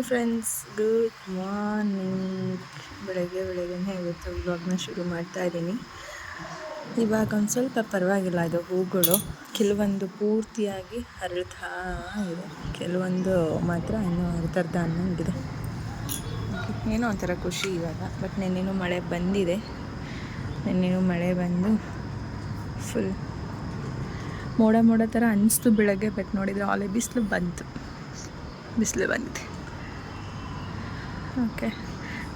Hi friends good morning ಬೆಳಗ್ಗೆ ಬೆಳಗ್ಗೆ ಇವತ್ತು ವ್ಲಾಗ್ನ ಶುರು ಮಾಡ್ತಾ ಇದ್ದೀನಿ. ಇವಾಗ ಒಂದು ಸ್ವಲ್ಪ ಪರವಾಗಿಲ್ಲ. ಇದು ಹೂಗಳು. ಕೆಲವೊಂದು ಪೂರ್ತಿಯಾಗಿ ಹರಳ್ತಾ ಇದೆ. ಕೆಲವೊಂದು ಮಾತ್ರ ಇನ್ನೂ ಹರಿತರ್ದ ಅನ್ನಂಗಿದೆ ಏನೋ ಒಂಥರ ಖುಷಿ ಇವಾಗ. ಬಟ್ ನೆನ್ನೇನು ಮಳೆ ಬಂದಿದೆ. ನೆನ್ನೇನು ಮಳೆ ಬಂದು ಫುಲ್ ಮೋಡ ಮೋಡ ಥರ ಅನಿಸ್ತು ಬೆಳಗ್ಗೆ. ಬಟ್ ನೋಡಿದರೆ ಆಲೆ ಬಿಸಿಲು ಬಂತು. ಬಿಸಿಲು ಬಂದಿದೆ. ಓಕೆ.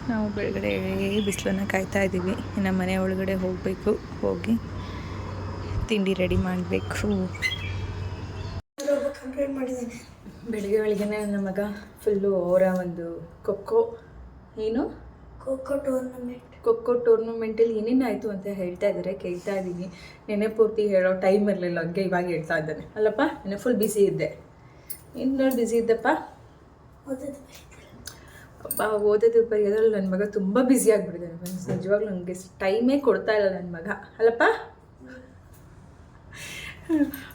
ನಾವು ಬೆಳಗಡೆ ಬಿಸಿಲನ್ನು ಕಾಯ್ತಾ ಇದ್ದೀವಿ. ಇನ್ನು ಮನೆ ಒಳಗಡೆ ಹೋಗಬೇಕು. ಹೋಗಿ ತಿಂಡಿ ರೆಡಿ ಮಾಡಬೇಕು. ಕಂಪ್ಲೇಂಟ್ ಮಾಡಿದ್ದೇನೆ. ಬೆಳಿಗ್ಗೆ ಬೆಳಿಗ್ಗೆನೇ ನನ್ನ ಮಗ ಫುಲ್ಲು ಅವರ ಒಂದು ಖೋಖೋ ಏನು? ಖೋಖೋ ಟೂರ್ನಮೆಂಟ್ ಖೋಖೋ ಟೂರ್ನಮೆಂಟಲ್ಲಿ ಏನೇನಾಯಿತು ಅಂತ ಹೇಳ್ತಾ ಇದ್ದಾರೆ. ಕೇಳ್ತಾ ಇದ್ದೀನಿ. ನೆನೆ ಪೂರ್ತಿ ಹೇಳೋ ಟೈಮ್ ಇರಲಿಲ್ಲ. ಹಂಗೆ ಇವಾಗ ಹೇಳ್ತಾ ಇದ್ದಾನೆ. ಅಲ್ಲಪ್ಪ ನೆನೆ ಫುಲ್ ಬಿಸಿ ಇದ್ದೆ. ಇನ್ನು ಬಿಸಿ ಇದ್ದಪ್ಪ? ಓದೋದು ಬರೆಯೋದ್ರಲ್ಲಿ ನನ್ನ ಮಗ ತುಂಬ ಬ್ಯುಸಿ ಆಗಿಬಿಟ್ಟಿದ್ದಾನೆ ಫ್ರೆಂಡ್ಸ್ ನಿಜವಾಗ್ಲೂ ನನಗೆ ಟೈಮೇ ಕೊಡ್ತಾ ಇಲ್ಲ ನನ್ನ ಮಗ. ಅಲ್ಲಪ್ಪ?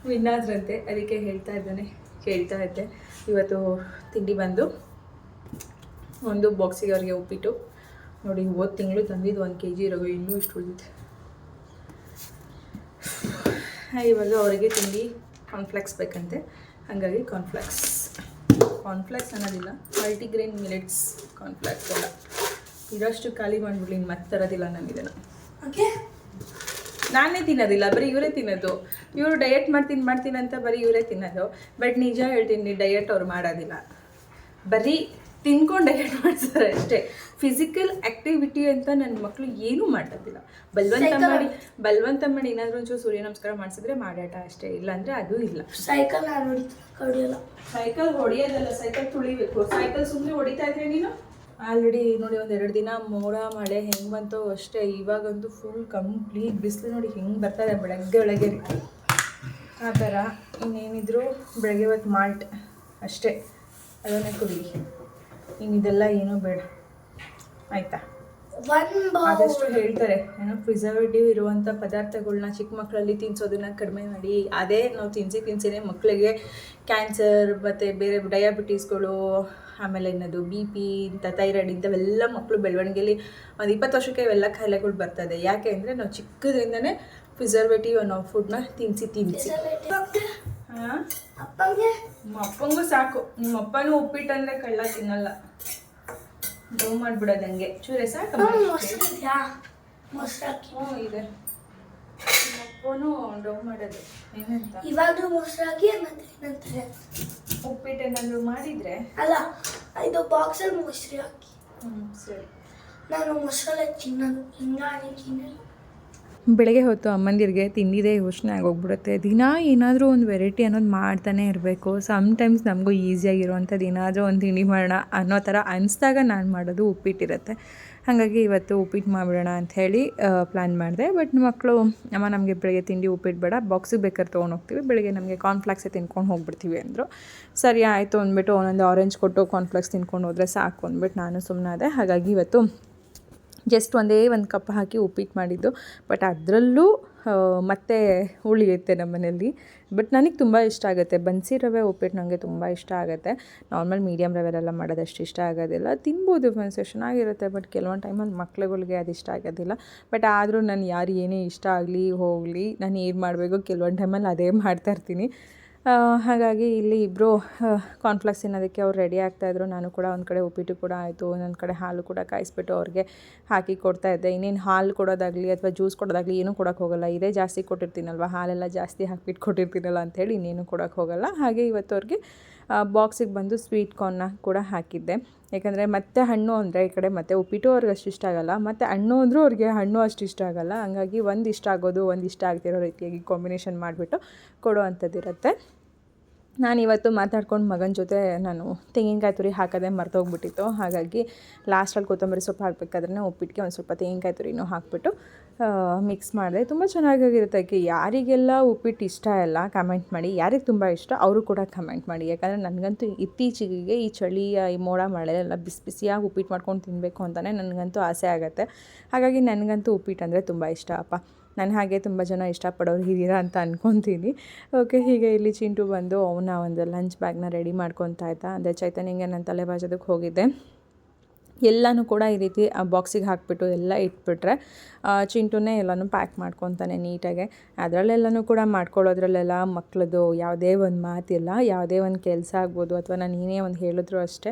ವಿನ್ನಾದ್ರಂತೆ ಅದಕ್ಕೆ ಹೇಳ್ತಾ ಇದ್ದಾನೆ, ಕೇಳ್ತಾ ಇದ್ದೆ. ಇವತ್ತು ತಿಂಡಿ ಬಂದು, ಒಂದು ಬಾಕ್ಸಿಗೆ ಅವ್ರಿಗೆ ಉಪ್ಪಿಟ್ಟು. ನೋಡಿ, ಹೋದ ತಿಂಗಳು ತಂದಿದ್ದು ಒಂದು ಕೆ ಜಿ ಇರೋ ಇನ್ನೂ ಇಷ್ಟು ಉಳಿದಿದೆ. ಇವಾಗ ಅವರಿಗೆ ತಿಂಡಿ ಕಾನ್ಫ್ಲೆಕ್ಸ್ ಬೇಕಂತೆ. ಹಾಗಾಗಿ ಕಾನ್ಫ್ಲೆಕ್ಸ್ ಕಾನ್ಫ್ಲೆಕ್ಸ್ ಅನ್ನೋದಿಲ್ಲ ಮಲ್ಟಿಗ್ರೇನ್ ಮಿಲೆಟ್ಸ್ ಕಾನ್ಫ್ಲೆಕ್ಸ್ ಎಲ್ಲ. ಇರೋಷ್ಟು ಖಾಲಿ ಮಾಡಿಬಿಡ್ಲಿ ಇನ್ನು ಮತ್ತೆ ತರೋದಿಲ್ಲ ನಾನು ಇದನ್ನು. ಓಕೆ? ನಾನೇ ತಿನ್ನೋದಿಲ್ಲ ಬರೀ ಇವರೇ ತಿನ್ನೋದು. ಇವರು ಡಯಟ್ ಮಾಡ್ತೀನಿ ಮಾಡ್ತೀನಿ ಅಂತ ಬರೀ ಇವರೇ ತಿನ್ನೋದು. ಬಟ್ ನಿಜ ಹೇಳ್ತೀನಿ ಡಯಟ್ ಅವ್ರು ಮಾಡೋದಿಲ್ಲ. ಬರೀ ತಿನ್ಕೊಂಡು ಡಯಟ್ ಮಾಡ್ತಾರೆ ಅಷ್ಟೇ. ಫಿಸಿಕಲ್ ಆ್ಯಕ್ಟಿವಿಟಿ ಅಂತ ನನ್ನ ಮಕ್ಕಳು ಏನೂ ಮಾಡೋದಿಲ್ಲ ಬಲವಂತ ಮಾಡಿ ಬಲವಂತ ಮಾಡಿ ಏನಾದರೂ ಒಂಚೂರು ಸೂರ್ಯ ನಮಸ್ಕಾರ ಮಾಡಿಸಿದ್ರೆ ಮಾಡಾಟ ಅಷ್ಟೇ ಇಲ್ಲಾಂದರೆ ಅದು ಇಲ್ಲ. ಸೈಕಲ್ ನಾನು ಹೊಡಿತೀನಿ ಹೊಡಿಯಲ್ಲ ಸೈಕಲ್ ಹೊಡಿಯೋದಲ್ಲ ಸೈಕಲ್ ತುಳಿಬೇಕು. ಸೈಕಲ್ ಸುಮ್ಮನೆ ಹೊಡಿತಾ ಇದ್ರೆ ನೀನು? ಆಲ್ರೆಡಿ ನೋಡಿ ಒಂದು ಎರಡು ದಿನ ಮೋಡ ಮಳೆ ಹೆಂಗೆ ಬಂತೋ ಅಷ್ಟೇ. ಇವಾಗಂತೂ ಫುಲ್ ಕಂಪ್ಲೀಟ್ ಬಿಸಿಲು ನೋಡಿ ಹೆಂಗೆ ಬರ್ತಾರೆ ಬೆಳಗ್ಗೆ ಒಳಗೆ ಆ ಥರ ಇನ್ನೇನಿದ್ರು ಬೆಳಗ್ಗೆ ಹೊತ್ತು ಮಾಲ್ಟ್ ಅಷ್ಟೇ. ಅದನ್ನೇ ಕುಡಿ ಇನ್ನು ಇದೆಲ್ಲ ಏನೂ ಬೇಡ. ಆಯಿತಾ? ಆದಷ್ಟು ಹೇಳ್ತಾರೆ. ಏನೋ ಪ್ರಿಸರ್ವೇಟಿವ್ ಇರುವಂಥ ಪದಾರ್ಥಗಳನ್ನ ಚಿಕ್ಕ ಮಕ್ಕಳಲ್ಲಿ ತಿನ್ಸೋದನ್ನ ಕಡಿಮೆ ಮಾಡಿ. ಅದೇ ನಾವು ತಿನ್ಸಿ ತಿನ್ಸಿನೇ ಮಕ್ಕಳಿಗೆ ಕ್ಯಾನ್ಸರ್ ಮತ್ತು ಬೇರೆ ಡಯಾಬಿಟೀಸ್ಗಳು ಆಮೇಲೆ ಏನದು ಬಿ ಪಿ ಇಂಥ ಥೈರಾಯ್ಡ್ ಇಂಥವೆಲ್ಲ ಮಕ್ಕಳು ಬೆಳವಣಿಗೆಯಲ್ಲಿ ಒಂದು ಇಪ್ಪತ್ತು ವರ್ಷಕ್ಕೆ ಇವೆಲ್ಲ ಖಾಯಿಲೆಗಳು ಬರ್ತದೆ. ಯಾಕೆ ಅಂದರೆ ನಾವು ಚಿಕ್ಕದ್ರಿಂದನೇ ಪ್ರಿಸರ್ವೇಟಿವ್ ಅನ್ನೋ ಫುಡ್ನ ತಿನ್ಸಿ ತಿನ್ನಿಸಿ ಅಪ್ಪಂಗೆ? ನಿಮ್ಮ ಅಪ್ಪಂಗೂ ಸಾಕು. ನಿಮ್ಮ ಅಪ್ಪನೂ ಉಪ್ಪಿಟ್ಟಂದ್ರೆ ಕಳ್ಳ ತಿನ್ನಲ್ಲ. ಡೌ ಮಾಡಿಬಿಡೋದಂಗೆ ಹಂಗೆ. ಚೂರೆ ಸಾಕು ಇದೆ. ಅಪ್ಪನೂ ಡೌ ಮಾಡೋದು. ಏನಂತ? ಇವಾಗಲೂ ಮೊಸರು ಹಾಕಿ ಮತ್ತೆ ಏನಂತಾರೆ? ಉಪ್ಪಿಟ್ಟು ಏನಾದರೂ ಮಾಡಿದರೆ? ಅಲ್ಲ ಇದು ಬಾಕ್ಸಲ್ಲಿ ಮೊಸರು ಹಾಕಿ. ಹ್ಞೂ ಸರಿ. ನಾನು ಮೊಸರಲ್ಲೇ ತಿನ್ನೋದು ಹಿಂಗಾಗಿ ತಿನ್ನಲ್ಲ ಬೆಳಗ್ಗೆ ಹೊತ್ತು ಅಮ್ಮಂದಿರಿಗೆ ತಿಂಡಿದೇ ಯೋಚನೆ ಆಗೋಗ್ಬಿಡುತ್ತೆ. ದಿನ ಏನಾದರೂ ಒಂದು ವೆರೈಟಿ ಅನ್ನೋದು ಮಾಡ್ತಾನೆ ಇರಬೇಕು. ಸಮ್ಟೈಮ್ಸ್ ನಮಗೂ ಈಸಿಯಾಗಿರುವಂಥದ್ದು ಏನಾದರೂ ಒಂದು ತಿಂಡಿ ಮಾಡೋಣ ಅನ್ನೋ ಥರ ಅನಿಸ್ದಾಗ ನಾನು ಮಾಡೋದು ಉಪ್ಪಿಟ್ಟಿರುತ್ತೆ. ಹಾಗಾಗಿ ಇವತ್ತು ಉಪ್ಪಿಟ್ಟು ಮಾಡಿಬಿಡೋಣ ಅಂಥೇಳಿ ಪ್ಲ್ಯಾನ್ ಮಾಡಿದೆ. ಬಟ್ ಮಕ್ಕಳು ಅಮ್ಮ ನಮಗೆ ಬೆಳಗ್ಗೆ ತಿಂಡಿ ಉಪ್ಪಿಟ್ಟು ಬೇಡ ಬಾಕ್ಸಿಗೆ ಬೇಕಾದ್ರೆ ತೊಗೊಂಡು ಹೋಗ್ತೀವಿ. ಬೆಳಗ್ಗೆ ನಮಗೆ ಕಾರ್ನ್ಫ್ಲಾಕ್ಸೇ ತಿನ್ಕೊಂಡು ಹೋಗ್ಬಿಡ್ತೀವಿ ಅಂದರು. ಸರಿ, ಆಯಿತು ಅಂದ್ಬಿಟ್ಟು ಒಂದೊಂದು ಆರೆಂಜ್ ಕೊಟ್ಟು ಕಾರ್ನ್ಫ್ಲಾಕ್ಸ್ ತಿನ್ಕೊಂಡು ಹೋದರೆ ಸಾಕು ಅಂದ್ಬಿಟ್ಟು ನಾನು ಸುಮ್ಮನಾದೆ ಹಾಗಾಗಿ ಇವತ್ತು ಜಸ್ಟ್ ಒಂದೇ ಒಂದು ಕಪ್ ಹಾಕಿ ಉಪ್ಪಿಟ್ಟು ಮಾಡಿದ್ದು. ಬಟ್ ಅದರಲ್ಲೂ ಮತ್ತೆ ಉಳಿಯುತ್ತೆ ನಮ್ಮ ಮನೆಯಲ್ಲಿ ಬಟ್ ನನಗೆ ತುಂಬ ಇಷ್ಟ ಆಗುತ್ತೆ. ಬನ್ಸಿ ರವೆ ಉಪ್ಪಿಟ್ಟು ನನಗೆ ತುಂಬ ಇಷ್ಟ ಆಗುತ್ತೆ. ನಾರ್ಮಲ್ ಮೀಡಿಯಮ್ ರವೆಲೆಲ್ಲ ಮಾಡೋದಷ್ಟು ಇಷ್ಟ ಆಗೋದಿಲ್ಲ. ತಿನ್ಬೋದು ಫ್ರೆಂಡ್ಸ್ ಚೆನ್ನಾಗಿರುತ್ತೆ ಬಟ್ ಕೆಲವೊಂದು ಟೈಮಲ್ಲಿ ಮಕ್ಳುಗಳಿಗೆ ಅದು ಇಷ್ಟ ಆಗೋದಿಲ್ಲ. ಬಟ್ ಆದರೂ ನಾನು ಯಾರು ಏನೇ ಇಷ್ಟ ಆಗಲಿ ಹೋಗಲಿ ನಾನು ಏನು ಮಾಡಬೇಕು ಕೆಲವೊಂದು ಟೈಮಲ್ಲಿ ಅದೇ ಮಾಡ್ತಾ ಇರ್ತೀನಿ. ಆ, ಹಾಗಾಗಿ ಇಲ್ಲಿ ಇಬ್ಬರು ಕಾನ್ಫ್ಲೆಕ್ಸ್ ತಿನ್ನೋದಕ್ಕೆ ಅವ್ರು ರೆಡಿ ಆಗ್ತಾಯಿದ್ರು ನಾನು ಕೂಡ ಒಂದು ಕಡೆ ಉಪ್ಪಿಟ್ಟು ಕೂಡ ಆಯಿತು ಒಂದೊಂದು ಕಡೆ ಹಾಲು ಕೂಡ ಕಾಯಿಸ್ಬಿಟ್ಟು ಅವ್ರಿಗೆ ಹಾಕಿ ಕೊಡ್ತಾ ಇದ್ದೆ. ಇನ್ನೇನು ಹಾಲು ಕೊಡೋದಾಗಲಿ ಅಥವಾ ಜ್ಯೂಸ್ ಕೊಡೋದಾಗಲಿ ಏನೂ ಕೊಡೋಕ್ಕೆ ಹೋಗಲ್ಲ. ಇದೇ ಜಾಸ್ತಿ ಕೊಟ್ಟಿರ್ತೀನಲ್ವ? ಹಾಲೆಲ್ಲ ಜಾಸ್ತಿ ಹಾಕಿಬಿಟ್ಟು ಕೊಟ್ಟಿರ್ತೀನಲ್ಲ ಅಂಥೇಳಿ ಇನ್ನೇನು ಕೊಡೋಕ್ಕೆ ಹೋಗಲ್ಲ. ಹಾಗೆ ಇವತ್ತು ಅವ್ರಿಗೆ ಬಾಕ್ಸಿಗೆ ಬಂದು ಸ್ವೀಟ್ ಕಾರ್ನ್ನ ಕೂಡ ಹಾಕಿದ್ದೆ. ಯಾಕಂದರೆ ಮತ್ತೆ ಹಣ್ಣು ಅಂದರೆ ಈ ಕಡೆ ಮತ್ತೆ ಉಪ್ಪಿಟ್ಟು ಅವ್ರಿಗೆ ಅಷ್ಟು ಇಷ್ಟ ಆಗಲ್ಲ. ಮತ್ತು ಹಣ್ಣು ಅಂದರೂ ಅವ್ರಿಗೆ ಹಣ್ಣು ಅಷ್ಟು ಇಷ್ಟ ಆಗಲ್ಲ. ಹಂಗಾಗಿ ಒಂದು ಇಷ್ಟ ಆಗೋದು, ಒಂದು ಇಷ್ಟ ಆಗ್ತಿರೋ ರೀತಿಯಾಗಿ ಕಾಂಬಿನೇಷನ್ ಮಾಡಿಬಿಟ್ಟು ಕೊಡೋ ಅಂಥದ್ದಿರುತ್ತೆ ನಾನು ಇವತ್ತು ಮಾತಾಡ್ಕೊಂಡು ಮಗನ ಜೊತೆ ನಾನು ತೆಂಗಿನಕಾಯಿ ತುರಿ ಹಾಕೋದೇ ಮರ್ತೋಗ್ಬಿಟ್ಟಿತ್ತು. ಹಾಗಾಗಿ ಲಾಸ್ಟಲ್ಲಿ ಕೊತ್ತಂಬರಿ ಸೊಪ್ಪು ಹಾಕಬೇಕಾದ್ರೆ ಉಪ್ಪಿಟ್ಟಿಗೆ ಒಂದು ಸ್ವಲ್ಪ ತೆಂಗಿನಕಾಯಿ ತುರಿನೂ ಹಾಕ್ಬಿಟ್ಟು ಮಿಕ್ಸ್ ಮಾಡಿದೆ. ತುಂಬ ಚೆನ್ನಾಗಿರುತ್ತೆ ಯಾರಿಗೆಲ್ಲ ಉಪ್ಪಿಟ್ಟು ಇಷ್ಟ ಇಲ್ಲ ಕಮೆಂಟ್ ಮಾಡಿ. ಯಾರಿಗೆ ತುಂಬ ಇಷ್ಟ, ಅವರು ಕೂಡ ಕಮೆಂಟ್ ಮಾಡಿ. ಯಾಕಂದರೆ ನನಗಂತೂ ಇತ್ತೀಚೆಗೆ ಈ ಚಳಿ, ಈ ಮೋಡ ಮಳೆಯೆಲ್ಲ ಬಿಸಿ ಬಿಸಿಯಾಗಿ ಉಪ್ಪಿಟ್ಟು ಮಾಡ್ಕೊಂಡು ತಿನ್ನಬೇಕು ಅಂತಲೇ ನನಗಂತೂ ಆಸೆ ಆಗುತ್ತೆ. ಹಾಗಾಗಿ ನನಗಂತೂ ಉಪ್ಪಿಟ್ಟು ಅಂದರೆ ತುಂಬ ಇಷ್ಟ, ಅಪ್ಪ. ನಾನು ಹಾಗೆ ತುಂಬ ಜನ ಇಷ್ಟಪಡೋರು ಹಿರಿಯರ ಅಂತ ಅಂದ್ಕೊತೀನಿ ಓಕೆ, ಹೀಗೆ ಇಲ್ಲಿ ಚಿಂಟು ಬಂದು ಅವನ ಒಂದು ಲಂಚ್ ಬ್ಯಾಗ್ನ ರೆಡಿ ಮಾಡ್ಕೊತಾ ಇದ್ದ. ಅಂದರೆ ಚೈತನ್ಯಂಗೆ ನಾನು ತಲೆ ಬಾಜೋದಕ್ಕೆ ಹೋಗಿದ್ದೆ. ಎಲ್ಲನೂ ಕೂಡ ಈ ರೀತಿ, ಆ ಬಾಕ್ಸಿಗೆ ಹಾಕಿಬಿಟ್ಟು ಎಲ್ಲ ಇಟ್ಬಿಟ್ರೆ ಚಿಂಟುನೇ ಎಲ್ಲನೂ ಪ್ಯಾಕ್ ಮಾಡ್ಕೊತಾನೆ ನೀಟಾಗೆ. ಅದರಲ್ಲೆಲ್ಲನೂ ಕೂಡ ಮಾಡ್ಕೊಳ್ಳೋದ್ರಲ್ಲೆಲ್ಲ ಮಕ್ಕಳದು ಯಾವುದೇ ಒಂದು ಮಾತಿಲ್ಲ, ಯಾವುದೇ ಒಂದು ಕೆಲಸ ಆಗ್ಬೋದು ಅಥವಾ ನಾನು ಏನೇ ಒಂದು ಹೇಳಿದ್ರು ಅಷ್ಟೇ,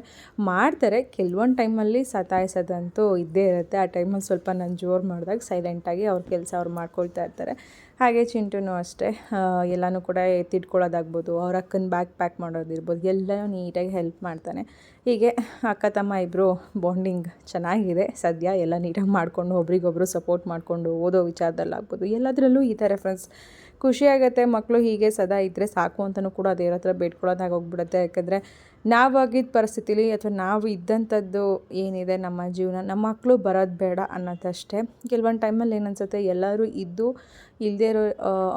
ಮಾಡ್ತಾರೆ. ಕೆಲವೊಂದು ಟೈಮಲ್ಲಿ ಸತಾಯಿಸೋದಂತೂ ಇದ್ದೇ ಇರುತ್ತೆ. ಆ ಟೈಮಲ್ಲಿ ಸ್ವಲ್ಪ ನಾನು ಜೋರು ಮಾಡಿದಾಗ ಸೈಲೆಂಟಾಗಿ ಅವ್ರ ಕೆಲಸ ಅವ್ರು ಮಾಡ್ಕೊಳ್ತಾ ಇರ್ತಾರೆ. ಹಾಗೆ ಚಿಂಟುನೂ ಅಷ್ಟೇ. ಎಲ್ಲನೂ ಕೂಡ ಎತ್ತಿಟ್ಕೊಳ್ಳೋದಾಗ್ಬೋದು, ಅವ್ರ ಅಕ್ಕನ ಬ್ಯಾಗ್ ಪ್ಯಾಕ್ ಮಾಡೋದಿರ್ಬೋದು, ಎಲ್ಲನೂ ನೀಟಾಗಿ ಹೆಲ್ಪ್ ಮಾಡ್ತಾನೆ. ಹೀಗೆ ಅಕ್ಕ, ತಮ್ಮ ಇಬ್ಬರು ಬಾಂಡಿಂಗ್ ಚೆನ್ನಾಗಿದೆ. ಸದ್ಯ ಎಲ್ಲ ನೀಟಾಗಿ ಮಾಡಿಕೊಂಡು, ಒಬ್ರಿಗೊಬ್ರು ಸಪೋರ್ಟ್ ಮಾಡಿಕೊಂಡು ಓದೋ ವಿಚಾರದಲ್ಲಾಗ್ಬೋದು. ಎಲ್ಲದರಲ್ಲೂ ಈ ಥರ ಫ್ರೆಂಡ್ಸ್ ಖುಷಿಯಾಗುತ್ತೆ ಮಕ್ಕಳು ಹೀಗೆ ಸದಾ ಇದ್ದರೆ ಸಾಕು ಅಂತಲೂ ಕೂಡ ದೇವ್ರ ಹತ್ರ ಬೇಡ್ಕೊಳ್ಳೋದಾಗ ಹೋಗ್ಬಿಡುತ್ತೆ ಯಾಕಂದರೆ ನಾವಾಗಿದ್ದ ಪರಿಸ್ಥಿತಿಲಿ ಅಥವಾ ನಾವು ಇದ್ದಂಥದ್ದು ಏನಿದೆ ನಮ್ಮ ಜೀವನ, ನಮ್ಮ ಮಕ್ಕಳು ಬರೋದು ಬೇಡ ಅನ್ನೋದಷ್ಟೇ. ಕೆಲವೊಂದು ಟೈಮಲ್ಲಿ ಏನನ್ಸುತ್ತೆ, ಎಲ್ಲರೂ ಇದ್ದು ಇಲ್ಲದೇ ಇರೋ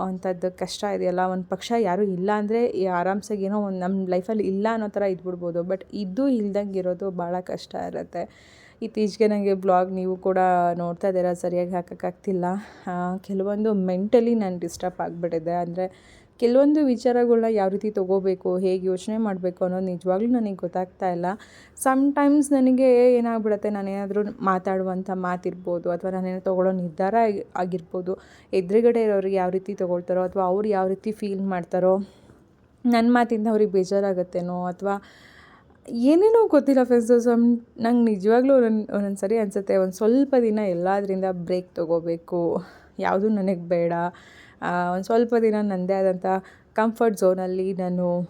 ಅಂಥದ್ದು ಕಷ್ಟ ಇದೆಯಲ್ಲ, ಒಂದು ಪಕ್ಷ ಯಾರೂ ಇಲ್ಲ ಅಂದರೆ ಆರಾಮ್ಸಾಗಿ ಏನೋ ಒಂದು ನಮ್ಮ ಲೈಫಲ್ಲಿ ಇಲ್ಲ ಅನ್ನೋ ಥರ ಇದ್ಬಿಡ್ಬೋದು. ಬಟ್ ಇದ್ದು ಇಲ್ದಂಗೆ ಇರೋದು ಭಾಳ ಕಷ್ಟ ಇರುತ್ತೆ. ಇತ್ತೀಚೆಗೆ ನನಗೆ ಬ್ಲಾಗ್ ನೀವು ಕೂಡ ನೋಡ್ತಾ ಇದ್ದೀರಾ, ಸರಿಯಾಗಿ ಹಾಕೋಕ್ಕಾಗ್ತಿಲ್ಲ ಕೆಲವೊಂದು ಮೆಂಟಲಿ ನಾನು ಡಿಸ್ಟರ್ಬ್ ಆಗಿಬಿಟ್ಟಿದೆ. ಅಂದರೆ ಕೆಲವೊಂದು ವಿಚಾರಗಳನ್ನ ಯಾವ ರೀತಿ ತೊಗೋಬೇಕು, ಹೇಗೆ ಯೋಚನೆ ಮಾಡಬೇಕು ಅನ್ನೋದು ನಿಜವಾಗ್ಲೂ ನನಗೆ ಗೊತ್ತಾಗ್ತಾ ಇಲ್ಲ. ಸಮ್ಟೈಮ್ಸ್ ನನಗೆ ಏನಾಗ್ಬಿಡುತ್ತೆ, ನಾನೇನಾದರೂ ಮಾತಾಡುವಂಥ ಮಾತಿರ್ಬೋದು ಅಥವಾ ನಾನೇನು ತೊಗೊಳ್ಳೋ ನಿರ್ಧಾರ ಆಗಿ- ಆಗಿರ್ಬೋದು. ಎದುರುಗಡೆ ಇರೋರಿಗೆ ಯಾವ ರೀತಿ ತೊಗೊಳ್ತಾರೋ ಅಥವಾ ಅವ್ರು ಯಾವ ರೀತಿ ಫೀಲ್ ಮಾಡ್ತಾರೋ ನನ್ನ ಮಾತಿಂದ ಅವ್ರಿಗೆ ಬೇಜಾರಾಗತ್ತೇನೋ ಅಥವಾ ಏನೇನೋ ಗೊತ್ತಿಲ್ಲ ಫ್ರೆಂಡ್ಸ್ ಸಮ್ ನಂಗೆ ನಿಜವಾಗ್ಲೂ ಒಂದೊಂದು ಒಂದೊಂದು ಸರಿ ಅನಿಸುತ್ತೆ, ಒಂದು ಸ್ವಲ್ಪ ದಿನ ಎಲ್ಲದರಿಂದ ಬ್ರೇಕ್ ತೊಗೋಬೇಕು. ಯಾವುದೂ ನನಗೆ ಬೇಡ. ಒಂದು ಸ್ವಲ್ಪ ದಿನ ನನ್ನದೇ ಆದಂಥ ಕಂಫರ್ಟ್ ಝೋನಲ್ಲಿ ನಾನು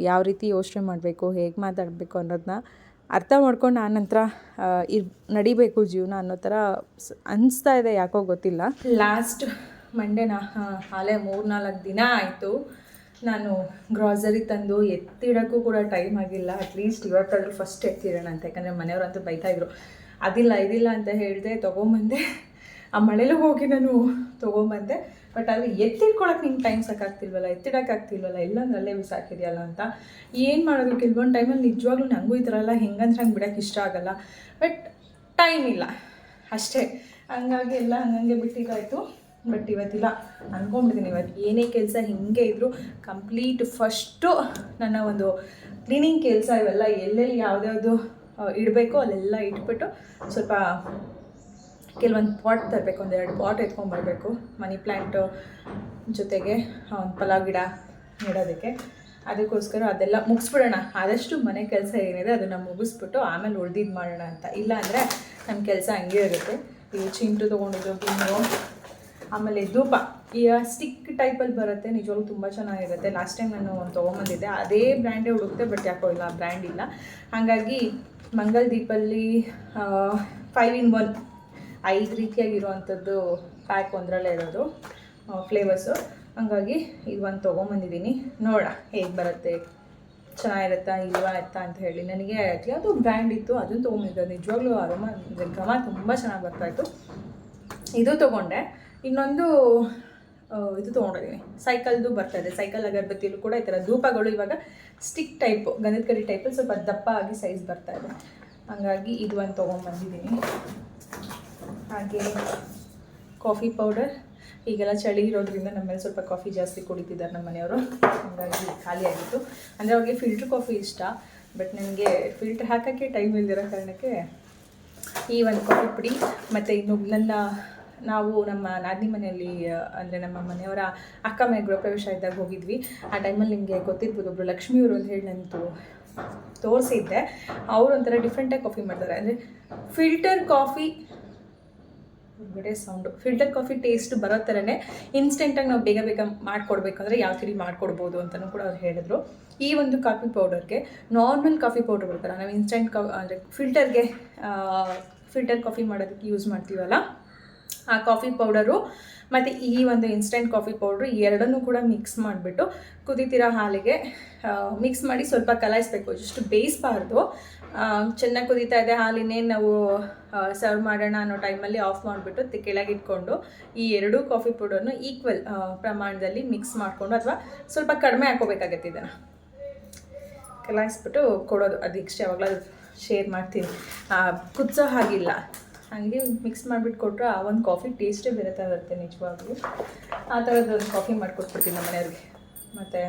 ಯಾವ ರೀತಿ ಯೋಚನೆ ಮಾಡಬೇಕು, ಹೇಗೆ ಮಾತಾಡಬೇಕು ಅನ್ನೋದನ್ನ ಅರ್ಥ ಮಾಡ್ಕೊಂಡು ಆನಂತರ ಇರ್, ನಡಿಬೇಕು ಜೀವನ ಅನ್ನೋ ಥರ ಸ್- ಅನಿಸ್ತಾ ಇದೆ ಯಾಕೋ ಗೊತ್ತಿಲ್ಲ. ಲಾಸ್ಟ್ ಮಂಡೇನ ಹಾಲೆ ಮೂರು ನಾಲ್ಕು ದಿನ ಆಯಿತು. ನಾನು ಗ್ರಾಸರಿ ತಂದು ಎತ್ತಿಡೋಕ್ಕೂ ಕೂಡ ಟೈಮ್ ಆಗಿಲ್ಲ. ಅಟ್ಲೀಸ್ಟ್ ಇವತ್ತಾದರೂ ಫಸ್ಟ್ ಎತ್ತಿಡೋಣ ಅಂತ. ಯಾಕಂದರೆ ಮನೆಯವ್ರಂತೂ ಬೈತಾಯಿದ್ರು ಅದಿಲ್ಲ, ಇದಿಲ್ಲ ಅಂತ ಹೇಳಿದೆ ತೊಗೊಂಬಂದೆ. ಆ ಮನೇಲೂ ಹೋಗಿ ನಾನು ತೊಗೊಂಬಂದೆ. ಬಟ್ ಆದರೆ ಎತ್ತಿಡ್ಕೊಳಕ್ಕೆ ನಿಂಗೆ ಟೈಮ್ ಸಾಕಾಗ್ತಿಲ್ವಲ್ಲ ಎತ್ತಿಡೋಕ್ಕಾಗ್ತಿಲ್ವಲ್ಲ ಎಲ್ಲ ಅಲ್ಲೇ ಬಿಸಾಕಿದೆಯಲ್ಲ ಅಂತ. ಏನು ಮಾಡೋದು? ಕೆಲವೊಂದು ಟೈಮಲ್ಲಿ ನಿಜವಾಗ್ಲೂ ನನಗೂ ಈ ಥರ ಎಲ್ಲ ಹೆಂಗಂದ್ರೆ ಹಂಗೆ ಬಿಡೋಕ್ಕೆ ಇಷ್ಟ ಆಗಲ್ಲ. ಬಟ್ ಟೈಮ್ ಇಲ್ಲ. ಅಷ್ಟೇ. ಹಂಗಾಗಿ ಎಲ್ಲ ಹಂಗಂಗೆ ಬಿಟ್ಟಿದ್ದಾಯಿತು ಬಟ್ ಇವತ್ತಿಲ್ಲ. ಅಂದ್ಕೊಂಡ್ಬಿಡ್ತೀನಿ ಇವತ್ತು. ಏನೇ ಕೆಲಸ ಹಿಂಗೆ ಇದ್ದರೂ ಕಂಪ್ಲೀಟ್ ಫಸ್ಟು ನನ್ನ ಒಂದು ಕ್ಲೀನಿಂಗ್ ಕೆಲಸ ಇವೆಲ್ಲ ಎಲ್ಲೆಲ್ಲಿ ಯಾವ್ದ್ಯಾವುದು ಇಡಬೇಕು ಅಲ್ಲೆಲ್ಲ ಇಟ್ಬಿಟ್ಟು ಸ್ವಲ್ಪ ಕೆಲವೊಂದು ಪಾಟ್ ತರಬೇಕು ಒಂದೆರಡು ಪಾಟ್ ಎತ್ಕೊಂಡ್ಬರ್ಬೇಕು ಮನಿ ಪ್ಲ್ಯಾಂಟು ಜೊತೆಗೆ ಒಂದು ಪಲಾವ್ ಗಿಡ ನೆಡೋದಕ್ಕೆ. ಅದಕ್ಕೋಸ್ಕರ ಅದೆಲ್ಲ ಮುಗಿಸ್ಬಿಡೋಣ. ಆದಷ್ಟು ಮನೆ ಕೆಲಸ ಏನಿದೆ ಅದನ್ನು ಮುಗಿಸ್ಬಿಟ್ಟು ಆಮೇಲೆ ಉಳ್ದಿದ್ದು ಮಾಡೋಣ ಅಂತ. ಇಲ್ಲ ಅಂದರೆ ನಮ್ಮ ಕೆಲಸ ಹಂಗೆ ಇರುತ್ತೆ. ಈ ಚಿಂಟು ತೊಗೊಂಡಿದ್ದು ಇನ್ನು ಆಮೇಲೆ ಧೂಪ. ಈ ಸ್ಟಿಕ್ ಟೈಪಲ್ಲಿ ಬರುತ್ತೆ. ನಿಜವಾಗ್ಲೂ ತುಂಬ ಚೆನ್ನಾಗಿರುತ್ತೆ. ಲಾಸ್ಟ್ ಟೈಮ್ ನಾನು ಒಂದು ತೊಗೊಂಬಂದಿದ್ದೆ. ಅದೇ ಬ್ರ್ಯಾಂಡೇ ಹುಡುಕ್ತೆ ಬಟ್ ಯಾಕೋ ಇಲ್ಲ ಬ್ರ್ಯಾಂಡ್ ಇಲ್ಲ. ಹಾಗಾಗಿ ಮಂಗಲ್ ದೀಪಲ್ಲಿ ಫೈವ್ ಇನ್ ಒನ್ ಐದು ರೀತಿಯಾಗಿರುವಂಥದ್ದು ಪ್ಯಾಕ್ ಒಂದರಲ್ಲೇ ಇರೋದು ಫ್ಲೇವರ್ಸು ಹಂಗಾಗಿ ಇದು ಒಂದು ತೊಗೊಂಬಂದಿದ್ದೀನಿ. ನೋಡೋಣ ಹೇಗೆ ಬರುತ್ತೆ, ಚೆನ್ನಾಗಿರುತ್ತಾ ಇಲ್ವಾ ಎತ್ತ ಅಂತ ಹೇಳಿ. ನನಗೆ ಅದು ಬ್ರ್ಯಾಂಡ್ ಇತ್ತು, ಅದನ್ನು ತೊಗೊಂಡಿದ್ದೆ ನಿಜವಾಗ್ಲೂ ಅರೋಮ ಘಮ ತುಂಬ ಚೆನ್ನಾಗಿ ಬರ್ತಾಯಿತ್ತು ಇದು ತೊಗೊಂಡೆ. ಇನ್ನೊಂದು ಇದು ತೊಗೊಂಡಿದ್ದೀನಿ. ಸೈಕಲ್ದು ಬರ್ತಾಯಿದೆ ಸೈಕಲ್ ಅಗರಬತ್ತಿಯಲ್ಲೂ ಕೂಡ ಈ ಥರ ಧೂಪಗಳು ಇವಾಗ ಸ್ಟಿಕ್ ಟೈಪು ಗಂಧದ ಕರಿ ಟೈಪಲ್ಲಿ ಸ್ವಲ್ಪ ದಪ್ಪ ಆಗಿ ಸೈಜ್ ಬರ್ತಾ ಇದೆ. ಹಂಗಾಗಿ ಇದು ಒಂದು ತೊಗೊಂಬಂದಿದ್ದೀನಿ. ಹಾಗೆ ಕಾಫಿ ಪೌಡರ್ ಈಗೆಲ್ಲ ಚಳಿ ಇರೋದ್ರಿಂದ ನಮ್ಮಲ್ಲಿ ಸ್ವಲ್ಪ ಕಾಫಿ ಜಾಸ್ತಿ ಕುಡಿತಿದ್ದಾರೆ ನಮ್ಮ ಮನೆಯವರು. ಹಾಗಾಗಿ ಖಾಲಿಯಾಗಿತ್ತು ಅಂದರೆ ಅವ್ರಿಗೆ ಫಿಲ್ಟ್ರ್ ಕಾಫಿ ಇಷ್ಟ ಬಟ್ ನನಗೆ ಫಿಲ್ಟ್ರ್ ಹಾಕೋಕ್ಕೆ ಟೈಮ್ ಇಲ್ದಿರೋ ಕಾರಣಕ್ಕೆ ಈ ಒಂದು ಕಾಫಿ ಪುಡಿ ಮತ್ತು ಇನ್ನು ನನ್ನ ನಾವು ನಮ್ಮ ನಾದಿನಿ ಮನೆಯಲ್ಲಿ, ಅಂದರೆ ನಮ್ಮ ಮನೆಯವರ ಅಕ್ಕ ಮನೆ ಗೃಹಪ್ರವೇಶ ಇದ್ದಾಗ ಹೋಗಿದ್ವಿ. ಆ ಟೈಮಲ್ಲಿ ನಿಮಗೆ ಗೊತ್ತಿರ್ಬೋದು ಒಬ್ಬರು ಲಕ್ಷ್ಮಿಯವರು ಅಂತ ಹೇಳಿ ನಂತು ತೋರಿಸಿದ್ದೆ. ಅವರು ಒಂಥರ ಡಿಫ್ರೆಂಟಾಗಿ ಕಾಫಿ ಮಾಡ್ತಾರೆ. ಅಂದರೆ ಫಿಲ್ಟರ್ ಕಾಫಿ ಹೊರಗಡೆ ಸೌಂಡು ಫಿಲ್ಟರ್ ಕಾಫಿ ಟೇಸ್ಟ್ ಬರೋ ಥರನೇ ಇನ್ಸ್ಟೆಂಟಾಗಿ ನಾವು ಬೇಗ ಬೇಗ ಮಾಡಿಕೊಡ್ಬೇಕಂದ್ರೆ ಯಾವ ಥರ ಮಾಡ್ಕೊಡ್ಬೋದು ಅಂತಲೂ ಕೂಡ ಅವ್ರು ಹೇಳಿದ್ರು. ಈ ಒಂದು ಕಾಫಿ ಪೌಡರ್ಗೆ ನಾರ್ಮಲ್ ಕಾಫಿ ಪೌಡರ್ ಬರ್ತಾರೆ ನಾವು ಇನ್ಸ್ಟೆಂಟ್ ಕಾ ಅಂದರೆ ಫಿಲ್ಟರ್ಗೆ ಫಿಲ್ಟರ್ ಕಾಫಿ ಮಾಡೋದಕ್ಕೆ ಯೂಸ್ ಮಾಡ್ತೀವಲ್ಲ, ಆ ಕಾಫಿ ಪೌಡರು ಮತ್ತು ಈ ಒಂದು ಇನ್ಸ್ಟೆಂಟ್ ಕಾಫಿ ಪೌಡ್ರು ಎರಡನ್ನೂ ಕೂಡ ಮಿಕ್ಸ್ ಮಾಡಿಬಿಟ್ಟು ಕುದಿತಿರೋ ಹಾಲಿಗೆ ಮಿಕ್ಸ್ ಮಾಡಿ ಸ್ವಲ್ಪ ಕಲಾಯಿಸ್ಬೇಕು. ಜಸ್ಟ್ ಬೇಯಿಸ್ಬಾರ್ದು. ಚೆನ್ನಾಗಿ ಕುದೀತಾ ಇದೆ ಹಾಲಿನೇ, ನಾವು ಸರ್ವ್ ಮಾಡೋಣ ಅನ್ನೋ ಟೈಮಲ್ಲಿ ಆಫ್ ಮಾಡಿಬಿಟ್ಟು ಕೆಳಗೆ ಇಟ್ಕೊಂಡು ಈ ಎರಡೂ ಕಾಫಿ ಪೌಡರ್ನು ಈಕ್ವಲ್ ಪ್ರಮಾಣದಲ್ಲಿ ಮಿಕ್ಸ್ ಮಾಡಿಕೊಂಡು ಅಥವಾ ಸ್ವಲ್ಪ ಕಡಿಮೆ ಹಾಕೋಬೇಕಾಗತ್ತೆ ಇದನ್ನು. ಕಲಾಯಿಸ್ಬಿಟ್ಟು ಕೊಡೋದು. ಅದಕ್ಕೆ ಯಾವಾಗಲೂ ಶೇರ್ ಮಾಡ್ತೀನಿ. ಕುದಿಸೋ ಹಾಗಿಲ್ಲ. ಹಾಗೆ ಮಿಕ್ಸ್ ಮಾಡಿಬಿಟ್ಟು ಕೊಟ್ಟರೆ ಆ ಒಂದು ಕಾಫಿ ಟೇಸ್ಟೇ ಬೇರೆ ಥರ ಇರುತ್ತೆ ನಿಜವಾಗ್ಲೂ. ಆ ಥರದ್ದು ಒಂದು ಕಾಫಿ ಮಾಡಿಕೊಟ್ಬಿಡ್ತೀನಿ ನಮ್ಮ ಮನೆಯವ್ರಿಗೆ ಮತ್ತು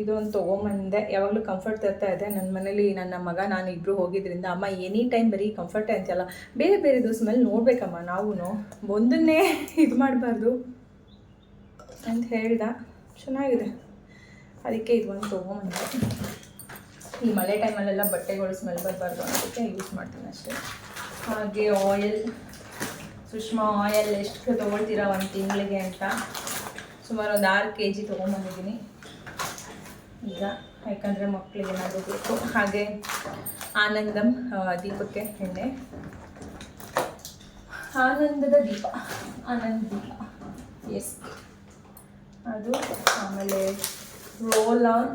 ಇದೊಂದು ತೊಗೊಂಬಂದೆ. ಯಾವಾಗಲೂ ಕಂಫರ್ಟ್ ತರ್ತಾ ಇದೆ ನನ್ನ ಮನೇಲಿ ನನ್ನ ಮಗ, ನಾನು ಇಬ್ಬರು ಹೋಗಿದ್ರಿಂದ, ಅಮ್ಮ ಎನಿ ಟೈಮ್ ಬರೀ ಕಂಫರ್ಟ್ ಅಂತೆಲ್ಲ ಬೇರೆ ಬೇರೆ ಬೇರೆದು ಸ್ಮೆಲ್ ನೋಡಬೇಕಮ್ಮ ನಾವು ಒಂದನ್ನೇ ಇದು ಮಾಡಬಾರ್ದು ಅಂತ ಹೇಳ್ದ. ಚೆನ್ನಾಗಿದೆ. ಅದಕ್ಕೆ ಇದು ಒಂದು ತೊಗೊಂಬಂದೆ. ಈ ಮಳೆ ಟೈಮಲ್ಲೆಲ್ಲ ಬಟ್ಟೆಗಳು ಸ್ಮೆಲ್ ಬರಬಾರ್ದು ಅನ್ನೋದಕ್ಕೆ ಯೂಸ್ ಮಾಡ್ತೀನಿ ಅಷ್ಟೇ. ಹಾಗೆ ಆಯಿಲ್ ಸುಷ್ಮಾ ಆಯಿಲ್ ಎಷ್ಟು ತೊಗೊಳ್ತೀರಾ ಒಂದು ತಿಂಗಳಿಗೆ ಅಂತ. ಸುಮಾರು ಒಂದು ಆರು ಕೆ ಜಿ ತೊಗೊಂಬಂದಿದ್ದೀನಿ. ಈಗ ಯಾಕಂದರೆ ಮಕ್ಕಳಿಗೆ ಏನಾದರೂ ಬೇಕು. ಹಾಗೆ ಆನಂದಂ ದೀಪಕ್ಕೆ ಎಣ್ಣೆ. ಆನಂದದ ದೀಪ. ಆನಂದ ದೀಪ. ಎಸ್ ಅದು ಆಮೇಲೆ ರೋಲ್ ಆನ್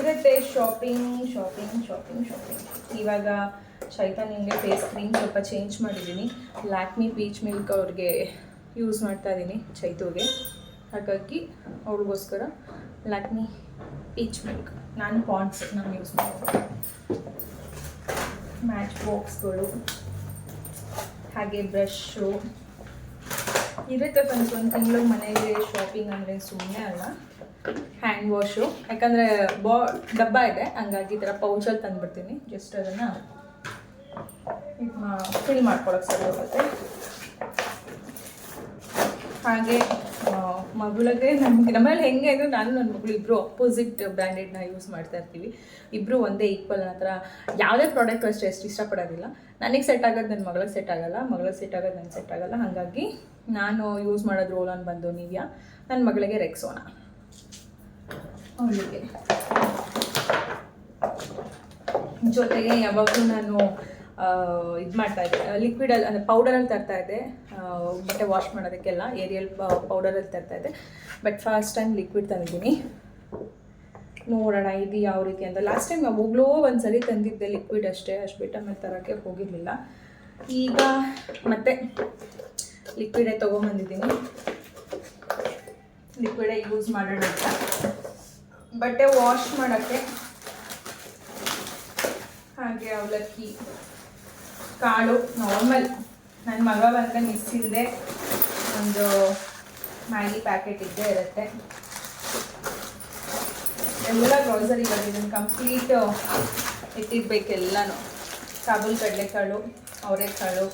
ಇರುತ್ತೆ ಶಾಪಿಂಗ್ ಶಾಪಿಂಗ್ ಶಾಪಿಂಗ್ ಶಾಪಿಂಗ್ ಇವಾಗ ಶೈತಾನ್ ನಿಮಗೆ ಫೇಸ್ ಕ್ರೀಮ್ ಸ್ವಲ್ಪ ಚೇಂಜ್ ಮಾಡಿದ್ದೀನಿ. ಲ್ಯಾಕ್ಮಿ ಪೀಚ್ ಮಿಲ್ಕ್ ಅವ್ರಿಗೆ ಯೂಸ್ ಮಾಡ್ತಾ ಇದ್ದೀನಿ ಚೈತುಗೆ. ಹಾಗಾಗಿ ಅವ್ರಿಗೋಸ್ಕರ ಲ್ಯಾಕ್ಮಿ ಪೀಚ್ ಮಿಲ್ಕ್ ನಾನು ಪಾಂಡ್ಸ್ ನಾನು ಯೂಸ್ ಮಾಡ್ತೀನಿ ಮ್ಯಾಚ್ ಬಾಕ್ಸ್ಗಳು ಹಾಗೆ ಬ್ರಷು ಇರುತ್ತೆ ಫ್ರೆಂಡ್ಸ್ ಒಂದು ತಿಂಗಳು ಮನೆಗೆ ಶಾಪಿಂಗ್ ಅಂದರೆ ಸುಮ್ಮನೆ ಅಲ್ಲ. ಹ್ಯಾಂಡ್ ವಾಶು ಯಾಕಂದರೆ ಬಾ, ಡಬ್ಬ ಇದೆ. ಹಂಗಾಗಿ ಈ ಥರ ಪೌಚಲ್ಲಿ ತಂದುಬಿಡ್ತೀನಿ. ಜಸ್ಟ್ ಅದನ್ನು ಫಿಲ್ ಮಾಡ್ಕೊಳಕ್ಕೆ ಸರಿ ಹೋಗುತ್ತೆ. ಹಾಗೆ ಮಗಳಿಗೆ ನಮಗೆ ನಮ್ಮಲ್ಲಿ ಹೆಂಗೆ ಅಂದರೆ ನಾನು ನನ್ನ ಮಗಳು ಇಬ್ಬರು ಅಪೋಸಿಟ್ ಬ್ರ್ಯಾಂಡೆಡ್ನ ಯೂಸ್ ಮಾಡ್ತಾ ಇರ್ತೀವಿ. ಇಬ್ಬರು ಒಂದೇ ಈಕ್ವಲ್ ಥರ ಯಾವುದೇ ಪ್ರಾಡಕ್ಟ್ ಅಷ್ಟೇ ಎಷ್ಟು ಇಷ್ಟಪಡೋದಿಲ್ಲ. ನನಗೆ ಸೆಟ್ ಆಗೋದು ನನ್ನ ಮಗಳಿಗೆ ಸೆಟ್ ಆಗೋಲ್ಲ, ಮಗಳಿಗೆ ಸೆಟ್ ಆಗೋದು ನನಗೆ ಸೆಟ್ ಆಗೋಲ್ಲ. ಹಾಗಾಗಿ ನಾನು ಯೂಸ್ ಮಾಡೋದು ರೋಲ್ ಆನ್ ಬಂದು ನೀವ್ಯಾ ನನ್ನ ಮಗಳಿಗೆ ರೆಕ್ಸೋಣ ಅವಳಿಗೆ. ಜೊತೆಗೆ ಯಾವಾಗಲೂ ನಾನು ಇದು ಮಾಡ್ತಾ ಇದ್ದೆ. ಲಿಕ್ವಿಡಲ್ಲಿ ಅಂದರೆ ಪೌಡರಲ್ಲಿ ತರ್ತಾ ಇದ್ದೆ. ಬಟ್ಟೆ ವಾಶ್ ಮಾಡೋದಕ್ಕೆಲ್ಲ ಏರಿಯಲ್ ಪೌಡರಲ್ಲಿ ತರ್ತಾ ಇದ್ದೆ. ಬಟ್ ಫಸ್ಟ್ ಟೈಮ್ ಲಿಕ್ವಿಡ್ ತಂದಿದ್ದೀನಿ. ನೋಡೋಣ, ಇದು ಯಾವ ರೀತಿ ಅಂತ. ಲಾಸ್ಟ್ ಟೈಮ್ ಯಾವಾಗಲೂ ಒಂದು ಸರಿ ತಂದಿದ್ದೆ ಲಿಕ್ವಿಡ್ ಅಷ್ಟೇ. ಅಷ್ಟು ಬಿಟ್ಟು ಆಮೇಲೆ ತರೋಕ್ಕೆ ಹೋಗಿರಲಿಲ್ಲ. ಈಗ ಮತ್ತೆ ಲಿಕ್ವಿಡೇ ತೊಗೊಂಬಂದಿದ್ದೀನಿ. ಲಿಕ್ವಿಡೇ ಯೂಸ್ ಮಾಡೋಣ ಅಂತ. ಬಟ್ಟೆ ವಾಶ್ ಮಾಡೋಕ್ಕೆ ಹಾಗೆ ಅವಲಕ್ಕಿ. ಕಾಳು ನಾರ್ಮಲ್ ನನ್ನ ಮಗ ಬಂದರೆ ಮಿಸ್ ಇಲ್ಲದೆ ಒಂದು ಮ್ಯಾಗಿ ಪ್ಯಾಕೆಟ್ ಇದ್ದೇ ಇರುತ್ತೆ. ಎಲ್ಲ ಗ್ರೋಸರಿ ಬಂದಿದ್ದೀನಿ. ಕಂಪ್ಲೀಟ್ ಇಟ್ಟಿರ್ಬೇಕು ಎಲ್ಲನೂ ಕಾಬೂಲ್ ಕಡಲೆಕಾಳು, ಅವರೆಕಾಳು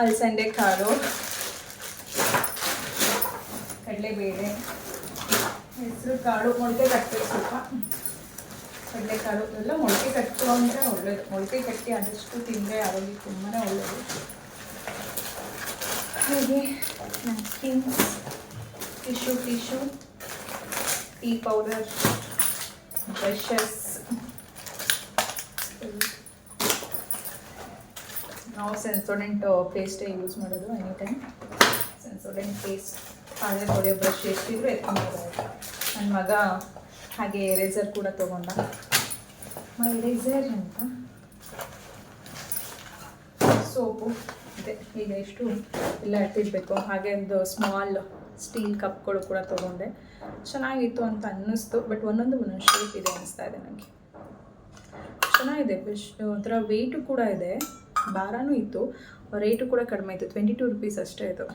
ಅಲಸಂಡೆ ಕಾಳು ಕಡಲೆಬೇಳೆ ಹೆಸರು ಕಾಳು ಮೊಳಕೆ ಕಟ್ಟಬೇಕು ಸ್ವಲ್ಪ. ಕಡಲೆಕಾಳು ಎಲ್ಲ ಮೊಳಕೆ ಕಟ್ಟುವಂದರೆ ಒಳ್ಳೆಯದು ಮೊಳಕೆ ಕಟ್ಟಿ ಆದಷ್ಟು ತಿಂದರೆ ಆರೋಗ್ಯ ತುಂಬಾ ಒಳ್ಳೆಯದು ಹಾಗೆ napkins tissue tissue tea powder brushes ನಾವು ಸೆನ್ಸೋಡೆಂಟ್ ಪೇಸ್ಟೇ ಯೂಸ್ ಮಾಡೋದು ಎನಿ ಟೈಮ್ ಸೆನ್ಸೋಡೆಂಟ್ ಪೇಸ್ಟ್ ಹಾಗೆ ತೊಳೆಯೋ ಬ್ರಷ್ ಎಷ್ಟಿದ್ರು ಎತ್ಕೊಂಡು ನನ್ನ ಮಗ ಹಾಗೆ ಎರೇಸರ್ ಕೂಡ ತಗೊಂಡ. ಎರೇಸರ್ ಅಂತ? ಸೋಪು. ಇದೆ ಈಗ ಎಷ್ಟು ಎಲ್ಲ ಇಟ್ಟಿರಬೇಕು ಹಾಗೆ ಒಂದು ಸ್ಮಾಲ್ ಸ್ಟೀಲ್ ಕಪ್ಗಳು ಕೂಡ ತೊಗೊಂಡೆ. ಚೆನ್ನಾಗಿತ್ತು ಅಂತ ಅನ್ನಿಸ್ತು ಬಟ್ ಒಂದೊಂದು ಒಂದೊಂದು ಶೇಪ್ ಇದೆ ಅನಿಸ್ತಾ ಇದೆ ನನಗೆ ಚೆನ್ನಾಗಿದೆ ಬೆಸ್ಟ್ ಒಂಥರ ವೆಯ್ಟು ಕೂಡ ಇದೆ. ಭಾರನೂ ಇತ್ತು ರೇಟು ಕೂಡ ಕಡಿಮೆ ಇತ್ತು ಟ್ವೆಂಟಿ ಟು ರುಪೀಸ್ ಅಷ್ಟೇ ಇದು.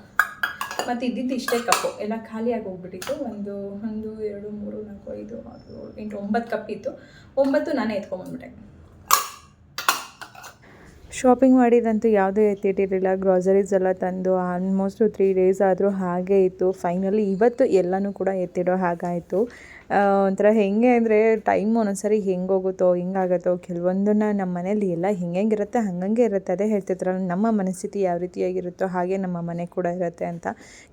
ಮತ್ತು ಇದ್ದಿದ್ದು ಇಷ್ಟೇ ಕಪ್ಪು. ಎಲ್ಲ ಖಾಲಿಯಾಗಿ ಹೋಗ್ಬಿಟ್ಟಿತ್ತು ಒಂದು ಒಂದು, ಎರಡು, ಮೂರು, ನಾಲ್ಕು, ಐದು, ಆರು ಏಳು ಎಂಟು, ಒಂಬತ್ತು ಕಪ್ ಇತ್ತು. ಒಂಬತ್ತು ನಾನೇ ಎತ್ಕೊಂಬಂದ್ಬಿಟ್ಟೆ ಶಾಪಿಂಗ್ ಮಾಡಿದಂತೂ ಯಾವುದೂ ಎತ್ತಿಟ್ಟಿರಲಿಲ್ಲ ಗ್ರಾಸರೀಸ್ ಎಲ್ಲ ತಂದು ಆಲ್ಮೋಸ್ಟು ತ್ರೀ ಡೇಸ್ ಆದರೂ ಹಾಗೇ ಇತ್ತು. ಫೈನಲಿ ಇವತ್ತು ಎಲ್ಲನೂ ಕೂಡ ಎತ್ತಿಡೋ ಹಾಗಾಯಿತು. ಒಂಥರ ಹೆಂಗೆ ಅಂದರೆ ಟೈಮ್ ಒಂದೊಂದ್ಸರಿ ಹೆಂಗೆ ಹೋಗುತ್ತೋ ಹೆಂಗಾಗುತ್ತೋ ಕೆಲವೊಂದನ್ನು ನಮ್ಮ ಮನೇಲಿ ಎಲ್ಲ ಹೆಂಗೆಂಗಿರುತ್ತೆ ಹಂಗಂಗೆ ಇರುತ್ತೆ, ಅದೇ ಹೇಳ್ತಿದ್ರಲ್ಲ ನಮ್ಮ ಮನಸ್ಥಿತಿ ಯಾವ ರೀತಿಯಾಗಿರುತ್ತೋ ಹಾಗೆ ನಮ್ಮ ಮನೆ ಕೂಡ ಇರುತ್ತೆ ಅಂತ.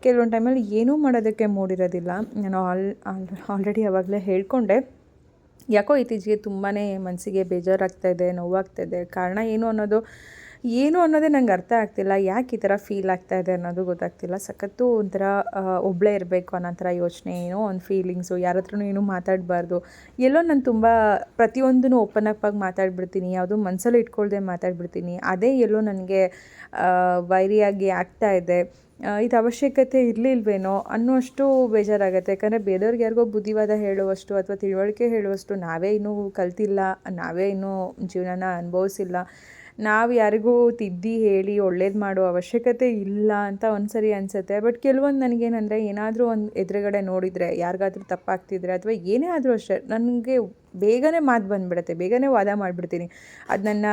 ಕೆಲವೊಂದು ಟೈಮಲ್ಲಿ ಏನೂ ಮಾಡೋದಕ್ಕೆ ಮೂಡಿರೋದಿಲ್ಲ ನಾನು ಆಲ್ ಆಲ್ರೆಡಿ ಆವಾಗಲೇ ಹೇಳ್ಕೊಂಡೆ. ಯಾಕೋ ಇತ್ತೀಚೆಗೆ ತುಂಬಾ ಮನಸ್ಸಿಗೆ ಬೇಜಾರಾಗ್ತಾ ಇದೆ, ನೋವಾಗ್ತಾ ಇದೆ. ಕಾರಣ ಏನು ಅನ್ನೋದು ಏನು ಅನ್ನೋದೇ ನಂಗೆ ಅರ್ಥ ಆಗ್ತಿಲ್ಲ. ಯಾಕೆ ಈ ಥರ ಫೀಲ್ ಆಗ್ತಾ ಇದೆ ಅನ್ನೋದು ಗೊತ್ತಾಗ್ತಿಲ್ಲ. ಸಖತ್ತು ಒಂಥರ ಒಬ್ಬಳೇ ಇರಬೇಕು ಅನ್ನೋ ಥರ ಯೋಚನೆ ಏನೋ ಒಂದು ಫೀಲಿಂಗ್ಸು ಯಾರ ಹತ್ರನೂ ಏನೂ ಮಾತಾಡಬಾರ್ದು. ಎಲ್ಲೋ ನಾನು ತುಂಬ ಪ್ರತಿಯೊಂದೂ ಓಪನ್ ಅಪ್ ಆಗಿ ಮಾತಾಡ್ಬಿಡ್ತೀನಿ. ಯಾವುದೂ ಮನಸ್ಸಲ್ಲಿ ಇಟ್ಕೊಳ್ದೆ ಮಾತಾಡ್ಬಿಡ್ತೀನಿ. ಅದೇ ಎಲ್ಲೋ ನನಗೆ ವೈರಿಯಾಗಿ ಆಗ್ತಾ ಇದೆ. ಇದು ಅವಶ್ಯಕತೆ ಇರಲಿಲ್ವೇನೋ ಅನ್ನೋಷ್ಟು ಬೇಜಾರಾಗುತ್ತೆ. ಯಾಕಂದರೆ ಬೇರೆಯವ್ರಿಗೆ ಯಾರಿಗೋ ಬುದ್ಧಿವಾದ ಹೇಳುವಷ್ಟು ಅಥವಾ ತಿಳುವಳಿಕೆ ಹೇಳುವಷ್ಟು ನಾವೇ ಇನ್ನೂ ಕಲ್ತಿಲ್ಲ, ನಾವೇ ಇನ್ನೂ ಜೀವನನ ಅನುಭವಿಸಿಲ್ಲ. ನಾವು ಯಾರಿಗೂ ತಿದ್ದಿ ಹೇಳಿ ಒಳ್ಳೇದು ಮಾಡೋ ಅವಶ್ಯಕತೆ ಇಲ್ಲ ಅಂತ ಒಂದು ಸರಿ ಅನಿಸುತ್ತೆ. ಬಟ್ ಕೆಲವೊಂದು ನನಗೇನಂದರೆ, ಏನಾದರೂ ಒಂದು ಎದುರುಗಡೆ ನೋಡಿದರೆ, ಯಾರಿಗಾದ್ರೂ ತಪ್ಪಾಗ್ತಿದ್ರೆ ಅಥವಾ ಏನೇ ಆದರೂ ಅಷ್ಟೇ, ನನಗೆ ಬೇಗನೆ ಮಾತು ಬಂದುಬಿಡುತ್ತೆ, ಬೇಗನೆ ವಾದ ಮಾಡಿಬಿಡ್ತೀನಿ. ಅದು ನನ್ನ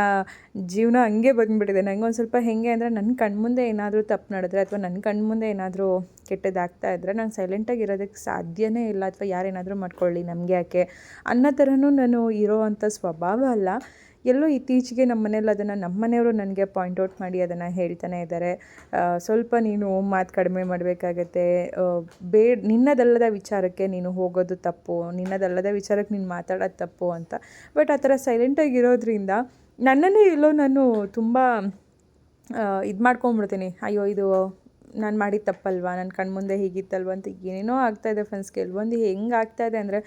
ಜೀವನ ಹಂಗೆ ಬಂದುಬಿಟ್ಟಿದೆ. ನನಗೆ ಒಂದು ಸ್ವಲ್ಪ ಹೇಗೆ ಅಂದರೆ ನನ್ನ ಕಣ್ಮುಂದೆ ಏನಾದರೂ ತಪ್ಪು ನಡೆದ್ರೆ ಅಥವಾ ನನ್ನ ಕಣ್ಮುಂದೆ ಏನಾದರೂ ಕೆಟ್ಟದಾಗ್ತಾ ಇದ್ದರೆ ನಾನು ಸೈಲೆಂಟಾಗಿ ಇರೋದಕ್ಕೆ ಸಾಧ್ಯನೇ ಇಲ್ಲ. ಅಥವಾ ಯಾರೇನಾದರೂ ಮಾಡ್ಕೊಳ್ಳಿ ನಮಗೆ ಯಾಕೆ? ಅನ್ನೋ ಥರನೂ ನಾನು ಇರೋ ಅಂಥ ಸ್ವಭಾವ ಅಲ್ಲ. ಎಲ್ಲೋ ಇತ್ತೀಚೆಗೆ ನಮ್ಮ ಮನೇಲಿ ಅದನ್ನು ನಮ್ಮ ಮನೆಯವರು ನನಗೆ ಪಾಯಿಂಟ್ ಔಟ್ ಮಾಡಿ ಅದನ್ನು ಹೇಳ್ತಾನೆ ಇದ್ದಾರೆ. ಸ್ವಲ್ಪ ನೀನು ಮಾತು ಕಡಿಮೆ ಮಾಡಬೇಕಾಗತ್ತೆ. ಬೇ ನಿನ್ನದಲ್ಲದ ವಿಚಾರಕ್ಕೆ ನೀನು ಹೋಗೋದು ತಪ್ಪು, ನಿನ್ನದಲ್ಲದ ವಿಚಾರಕ್ಕೆ ನೀನು ಮಾತಾಡೋದು ತಪ್ಪು ಅಂತ. ಬಟ್ ಆ ಥರ ಸೈಲೆಂಟಾಗಿರೋದ್ರಿಂದ ನನ್ನನ್ನೇ ಎಲ್ಲೋ ನಾನು ತುಂಬ ಇದು ಮಾಡ್ಕೊಂಬಿಡ್ತೀನಿ ಅಯ್ಯೋ, ಇದು ನಾನು ಮಾಡಿದ ತಪ್ಪಲ್ವಾ? ನನ್ನ ಕಣ್ಮುಂದೆ ಹೀಗಿತ್ತಲ್ವ ಅಂತ ಏನೇನೋ ಆಗ್ತಾಯಿದೆ ಫ್ರೆಂಡ್ಸ್ ಕೆಲವೊಂದು ಹೆಂಗೆ ಆಗ್ತಾಯಿದೆ ಅಂದರೆ